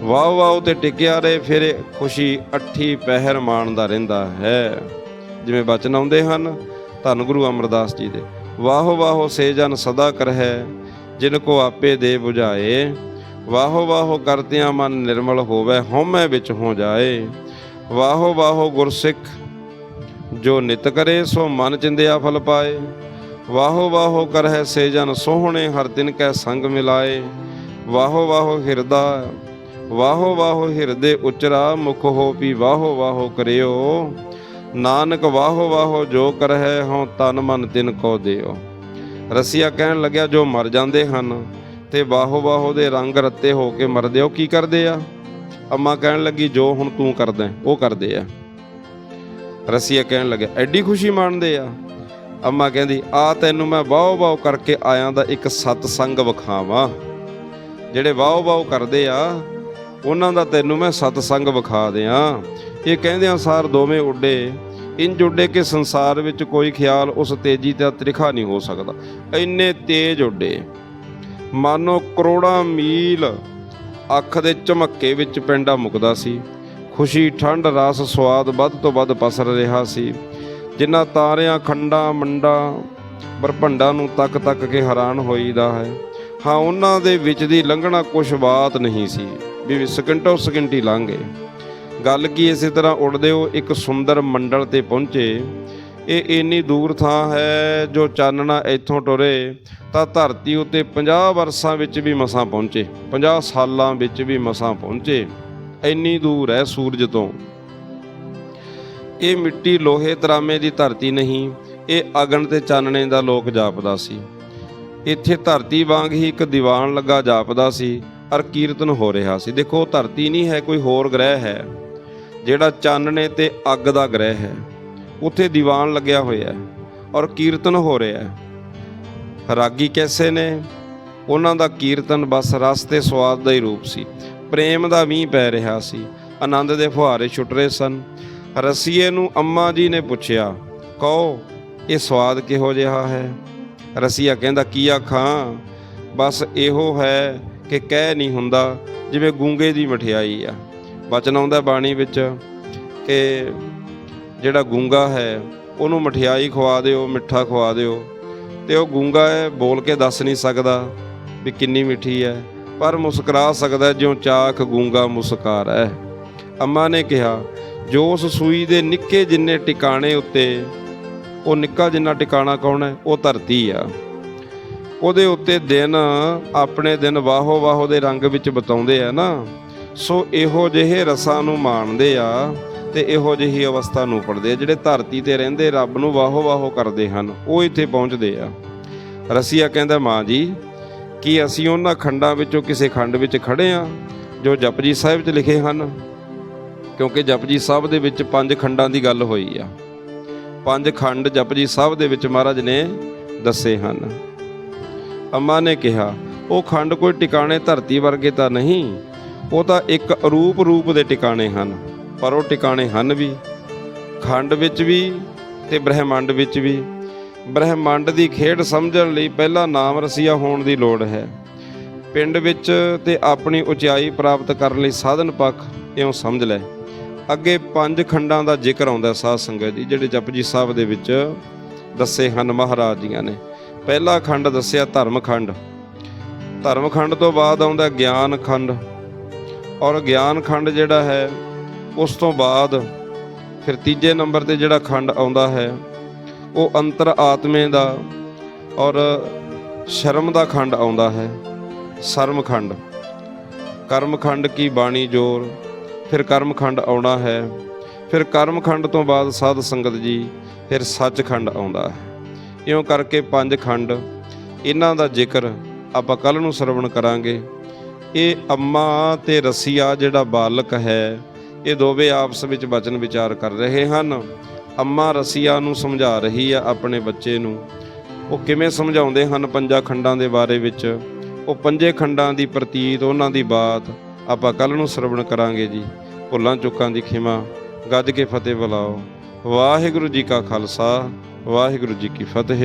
ਵਾਹ ਵਾਹ ਤੇ ਟਿਕਿਆ ਰਹੇ, ਫਿਰ ਖੁਸ਼ੀ ਅੱਠੀ ਪਹਿਰ ਮਾਣਦਾ ਰਹਿੰਦਾ ਹੈ। ਜਿਵੇਂ ਬਚਨ ਆਉਂਦੇ ਹਨ, ਧੰਨ ਗੁਰੂ ਅਮਰਦਾਸ ਜੀ ਦੇ, ਵਾਹੋ ਵਾਹੋ ਸੇ ਜਨ ਸਦਾ ਕਰਹਿ, ਜਿਨ ਕੋ ਆਪੇ ਦੇ 부ਝਾਏ ਵਾਹੋ ਵਾਹੋ ਕਰਦਿਆਂ ਮਨ ਨਿਰਮਲ ਹੋਵੇ, ਹਉਮੈ ਵਿੱਚ ਹੋ ਜਾਏ। ਵਾਹੋ ਵਾਹੋ ਗੁਰਸਿੱਖ, ਜੋ ਨਿਤ ਕਰੇ ਸੋ ਮਨ ਚਿੰਦਿਆ ਫਲ ਪਾਏ। ਵਾਹੋ ਵਾਹੋ ਕਰਹਿ ਸੇ ਸੋਹਣੇ, ਹਰ ਦਿਨ ਕੈ ਸੰਗ ਮਿਲਾਏ। ਵਾਹੋ ਵਾਹੋ ਹਿਰਦਾ, ਵਾਹੋ ਵਾਹੋ ਹਿਰਦੇ ਉਚਰਾ, ਮੁਖ ਹੋ ਪੀ ਵਾਹੋ ਵਾਹੋ ਕਰਿਓ। ਨਾਨਕ ਵਾਹੋ ਵਾਹੋ ਜੋ ਕਰਹਿ, ਹਉ ਤਨ ਮਨ ਤਿਨ ਕੋ ਦਿਓ। ਰਸੀਆ ਕਹਿਣ ਲੱਗਿਆ, ਜੋ ਮਰ ਜਾਂਦੇ ਹਨ ਤੇ ਵਾਹੋ ਵਾਹੋ ਦੇ ਰੰਗ ਰੱਤੇ ਹੋ ਕੇ ਮਰਦੇ ਉਹ ਕੀ ਕਰਦੇ ਆ? ਅੰਮਾ ਕਹਿਣ ਲੱਗੀ, ਜੋ ਹੁਣ ਤੂੰ ਕਰਦਾ ਉਹ ਕਰਦੇ ਆ। ਰਸੀਆ ਕਹਿਣ ਲੱਗਿਆ, ਐਡੀ ਖੁਸ਼ੀ ਮਾਣਦੇ ਆ? ਅੰਮਾ ਕਹਿੰਦੀ, ਆ ਤੈਨੂੰ ਮੈਂ ਵਾਹੋ ਵਾਹੋ ਕਰਕੇ ਆਇਆ ਦਾ ਇੱਕ ਸਤ ਸੰਗ ਵਿਖਾਵਾਂ। ਜਿਹੜੇ ਵਾਹੋ ਵਾਹੋ ਕਰਦੇ ਆ, ਉਹਨਾਂ ਦਾ ਤੈਨੂੰ ਮੈਂ ਸਤ ਸੰਗ ਵਿਖਾ ਦਿਆਂ। ਇਹ ਕਹਿੰਦੇ ਆ, ਸਾਰ ਦੋਵੇਂ ਉੱਡੇ। ਇੰਜ ਉੱਡੇ ਕਿ ਸੰਸਾਰ ਵਿੱਚ ਕੋਈ ਖਿਆਲ ਉਸ ਤੇਜ਼ੀ ਦਾ ਤ੍ਰਿਖਾ ਨਹੀਂ ਹੋ ਸਕਦਾ। ਇੰਨੇ ਤੇਜ਼ ਉੱਡੇ। ਮਾਨੋ ਕਰੋੜਾਂ ਮੀਲ ਅੱਖ ਦੇ ਝਮੱਕੇ ਵਿੱਚ ਪਿੰਡਾ ਮੁਕਦਾ ਸੀ। ਖੁਸ਼ੀ, ਠੰਡ, ਰਸ, ਸਵਾਦ ਵੱਧ ਤੋਂ ਵੱਧ ਪਸਰ ਰਿਹਾ ਸੀ। ਜਿਨ੍ਹਾਂ ਤਾਰਿਆਂ, ਖੰਡਾਂ, ਮੰਡਾਂ, ਬਰਭੰਡਾਂ ਨੂੰ ਤੱਕ ਤੱਕ ਕੇ ਹੈਰਾਨ ਹੋਈਦਾ ਹੈ। ਹਾਂ, ਉਹਨਾਂ ਦੇ ਵਿੱਚ ਦੀ ਲੰਘਣਾ ਕੁਛ ਬਾਤ ਨਹੀਂ ਸੀ ਵੀ ਸਕਿੰਟੋ ਸਕਿੰਟੀ ਲੰਘ। ਗਏ ਗੱਲ ਕੀ ਇਸੇ ਤਰ੍ਹਾਂ ਉੜਦੇ ਹੋ ਇੱਕ ਸੁੰਦਰ ਮੰਡਲ ਤੇ ਪਹੁੰਚੇ ਇਹ ਇੰਨੀ ਦੂਰ ਥਾਂ ਹੈ ਜੋ ਚਾਨਣਾ ਇੱਥੋਂ ਟੁਰੇ, ਤਾਂ ਧਰਤੀ ਉੱਤੇ 50 ਵਰਸਾਂ ਵਿੱਚ ਵੀ ਮਸਾਂ ਪਹੁੰਚੇ 50 ਸਾਲਾਂ ਵਿੱਚ ਵੀ ਮਸਾਂ ਪਹੁੰਚੇ। ਇੰਨੀ ਦੂਰ ਹੈ ਸੂਰਜ ਤੋਂ। ਇਹ ਮਿੱਟੀ ਲੋਹੇ ਤਰਾਮੇ ਦੀ ਧਰਤੀ ਨਹੀਂ, ਇਹ ਅਗਨ ਤੇ ਚਾਨਣੇ ਦਾ ਲੋਕ ਜਾਪਦਾ ਸੀ। ਇੱਥੇ ਧਰਤੀ ਵਾਂਗ ਹੀ ਇੱਕ ਦੀਵਾਨ ਲੱਗਾ ਜਾਪਦਾ ਸੀ, ਅਰ ਕੀਰਤਨ ਹੋ ਰਿਹਾ ਸੀ। ਦੇਖੋ, ਧਰਤੀ ਨਹੀਂ ਹੈ, ਕੋਈ ਹੋਰ ਗ੍ਰਹਿ ਹੈ, ਜਿਹੜਾ ਚਾਨਣੇ ਤੇ ਅੱਗ ਦਾ ਗ੍ਰਹਿ ਹੈ। ਉੱਥੇ ਦੀਵਾਨ ਲੱਗਿਆ ਹੋਇਆ ਹੈ ਔਰ ਕੀਰਤਨ ਹੋ ਰਿਹਾ ਹੈ। ਰਾਗੀ ਕੈਸੇ ਨੇ? ਉਹਨਾਂ ਦਾ ਕੀਰਤਨ ਬਸ ਰਸ ਤੇ ਸਵਾਦ ਦਾ ਹੀ ਰੂਪ ਸੀ। ਪ੍ਰੇਮ ਦਾ ਮੀਂਹ ਪੈ ਰਿਹਾ ਸੀ। ਆਨੰਦ ਦੇ ਫੁਹਾਰੇ ਛੁੱਟ ਰਹੇ ਸਨ। ਰਸੀਏ ਨੂੰ ਅੰਮਾ ਜੀ ਨੇ ਪੁੱਛਿਆ, ਕਹੋ, ਇਹ ਸਵਾਦ ਕਿਹੋ ਜਿਹਾ ਹੈ? ਰਸੀਆ ਕਹਿੰਦਾ ਕੀ ਆਖਾਂ ਬਸ ਇਹੋ ਹੈ ਕਿ ਕਹਿ ਨਹੀਂ ਹੁੰਦਾ, ਜਿਵੇਂ ਗੂੰਗੇ ਦੀ ਮਠਿਆਈ ਆ। ਬਚਨ ਆਉਂਦਾ ਬਾਣੀ ਵਿੱਚ ਕਿ ਜਿਹੜਾ ਗੂੰਗਾ ਹੈ, ਉਹਨੂੰ ਮਠਿਆਈ ਖਵਾ ਦਿਓ, ਮਿੱਠਾ ਖਵਾ ਦਿਓ। ਤੇ ਉਹ ਗੂੰਗਾ ਹੈ, ਬੋਲ ਕੇ ਦੱਸ ਨਹੀਂ ਸਕਦਾ ਵੀ ਕਿੰਨੀ ਮਿੱਠੀ ਹੈ, ਪਰ ਮੁਸਕਰਾ ਸਕਦਾ ਜਿਉਂ ਚਾਖ ਗੂੰਗਾ ਮੁਸਕਾਰ ਹੈ। ਅੰਮਾ ਨੇ ਕਿਹਾ, ਜੋ ਉਸ ਸੂਈ ਦੇ ਨਿੱਕੇ ਜਿੰਨੇ ਟਿਕਾਣੇ ਉੱਤੇ, ਉਹ ਨਿੱਕਾ ਜਿੰਨਾ ਟਿਕਾਣਾ ਕੌਣ ਹੈ? ਉਹ ਧਰਤੀ ਆ। ਉਹਦੇ ਉੱਤੇ ਦਿਨ ਆਪਣੇ ਦਿਨ ਵਾਹੋ ਵਾਹੋ ਦੇ ਰੰਗ ਵਿੱਚ ਬਤਾਉਂਦੇ ਆ ਨਾ। ਸੋ ਇਹੋ ਜਿਹੇ ਰਸਾਂ ਨੂੰ ਮਾਣਦੇ ਆ ਤੇ ਇਹੋ ਜਿਹੀ ਅਵਸਥਾ ਨੂੰ ਪੜਦੇ ਆ, ਜਿਹੜੇ ਧਰਤੀ ਤੇ ਰਹਿੰਦੇ ਰੱਬ ਨੂੰ ਵਾਹੋ ਵਾਹੋ ਕਰਦੇ ਹਨ, ਉਹ ਇੱਥੇ ਪਹੁੰਚਦੇ ਆ। ਰਸੀਆ ਕਹਿੰਦਾ, ਮਾਂ ਜੀ, ਕੀ ਅਸੀਂ ਉਹਨਾਂ ਖੰਡਾਂ ਵਿੱਚੋਂ ਕਿਸੇ ਖੰਡ ਵਿੱਚ ਖੜੇ ਆ, ਜੋ ਜਪਜੀ ਸਾਹਿਬ 'ਚ ਲਿਖੇ ਹਨ? ਕਿਉਂਕਿ ਜਪਜੀ ਸਾਹਿਬ ਦੇ ਵਿੱਚ ਪੰਜ ਖੰਡਾਂ ਦੀ ਗੱਲ ਹੋਈ ਆ। ਪੰਜ ਖੰਡ ਜਪਜੀ ਸਾਹਿਬ ਦੇ ਵਿੱਚ ਮਹਾਰਾਜ ਨੇ ਦੱਸੇ ਹਨ। ਅੰਮਾ ਨੇ ਕਿਹਾ, ਉਹ ਖੰਡ ਕੋਈ ਟਿਕਾਣੇ ਧਰਤੀ ਵਰਗੇ ਤਾਂ ਨਹੀਂ, ਉਹ ਤਾਂ ਇੱਕ ਅਰੂਪ ਰੂਪ ਦੇ ਟਿਕਾਣੇ ਹਨ। ਪਰ ਉਹ ਟਿਕਾਣੇ ਹਨ ਵੀ, ਖੰਡ ਵਿੱਚ ਵੀ ਤੇ ਬ੍ਰਹਿਮੰਡ ਵਿੱਚ ਵੀ। ਬ੍ਰਹਿਮੰਡ ਦੀ ਖੇਡ ਸਮਝਣ ਲਈ ਪਹਿਲਾ ਨਾਮ ਰਸੀਆ ਹੋਣ ਦੀ ਲੋੜ ਹੈ। ਪਿੰਡ ਵਿੱਚ ਤੇ ਆਪਣੀ ਉਚਾਈ ਪ੍ਰਾਪਤ ਕਰਨ ਲਈ ਸਾਧਨ ਪੱਖ ਇਉਂ ਸਮਝ ਲੈ। ਅੱਗੇ ਪੰਜ ਖੰਡਾਂ ਦਾ ਜ਼ਿਕਰ ਆਉਂਦਾ ਸਾਧ ਸੰਗਤ ਜੀ, ਜਿਹੜੇ ਜਪਜੀ ਸਾਹਿਬ ਦੇ ਵਿੱਚ ਦੱਸੇ ਹਨ, ਮਹਾਰਾਜ ਜੀਆਂ ਨੇ। ਪਹਿਲਾ ਖੰਡ ਦੱਸਿਆ ਧਰਮ ਖੰਡ। ਧਰਮ ਖੰਡ ਤੋਂ ਬਾਅਦ ਆਉਂਦਾ ਗਿਆਨ ਖੰਡ। ਔਰ ਗਿਆਨ ਖੰਡ ਜਿਹੜਾ ਹੈ ਉਸ ਤੋਂ ਬਾਅਦ ਫਿਰ ਤੀਜੇ ਨੰਬਰ ਤੇ ਜਿਹੜਾ ਖੰਡ ਆਉਂਦਾ ਹੈ, ਉਹ ਅੰਤਰ ਆਤਮੇ ਦਾ ਔਰ ਸ਼ਰਮ ਦਾ ਖੰਡ ਆਉਂਦਾ ਹੈ, ਸਰਮ ਖੰਡ। ਕਰਮ ਖੰਡ ਕੀ ਬਾਣੀ ਜੋਰ, ਫਿਰ ਕਰਮ ਖੰਡ ਆਉਣਾ ਹੈ, ਫਿਰ ਕਰਮ ਖੰਡ ਤੋਂ ਬਾਅਦ ਸਾਧ ਸੰਗਤ ਜੀ ਫਿਰ ਸੱਚ ਖੰਡ ਆਉਂਦਾ ਹੈ। ਇਉਂ ਕਰਕੇ ਪੰਜ ਖੰਡ, ਇਹਨਾਂ ਦਾ ਜ਼ਿਕਰ ਆਪਾਂ ਕੱਲ ਨੂੰ ਸਰਵਣ ਕਰਾਂਗੇ। ਇਹ ਅੰਮਾ ਤੇ ਰਸੀਆ ਜਿਹੜਾ ਬਾਲਕ ਹੈ ਇਹ ਦੋਵੇਂ ਆਪਸ ਵਿੱਚ ਬਚਨ ਵਿਚਾਰ ਕਰ ਰਹੇ ਹਨ। ਅੰਮਾ ਰਸੀਆ ਨੂੰ ਸਮਝਾ ਰਹੀ ਆ ਆਪਣੇ ਬੱਚੇ ਨੂੰ। ਉਹ ਕਿਵੇਂ ਸਮਝਾਉਂਦੇ ਹਨ ਪੰਜਾਂ ਖੰਡਾਂ ਦੇ ਬਾਰੇ ਵਿੱਚ? ਉਹ ਪੰਜੇ ਖੰਡਾਂ ਦੀ ਪ੍ਰਤੀਤ, ਉਹਨਾਂ ਦੀ ਬਾਤ। ਆਪਾਂ ਕੱਲ ਨੂੰ ਸਰਵਣ ਕਰਾਂਗੇ ਜੀ। ਭੁੱਲਾਂ ਚੁੱਕਾਂ ਦੀ ਖਿਮਾ, ਗੱਜ ਕੇ ਫਤਿਹ ਬੁਲਾਓ। ਵਾਹਿਗੁਰੂ ਜੀ ਕਾ ਖਾਲਸਾ, ਵਾਹਿਗੁਰੂ ਜੀ ਕੀ ਫਤਿਹ।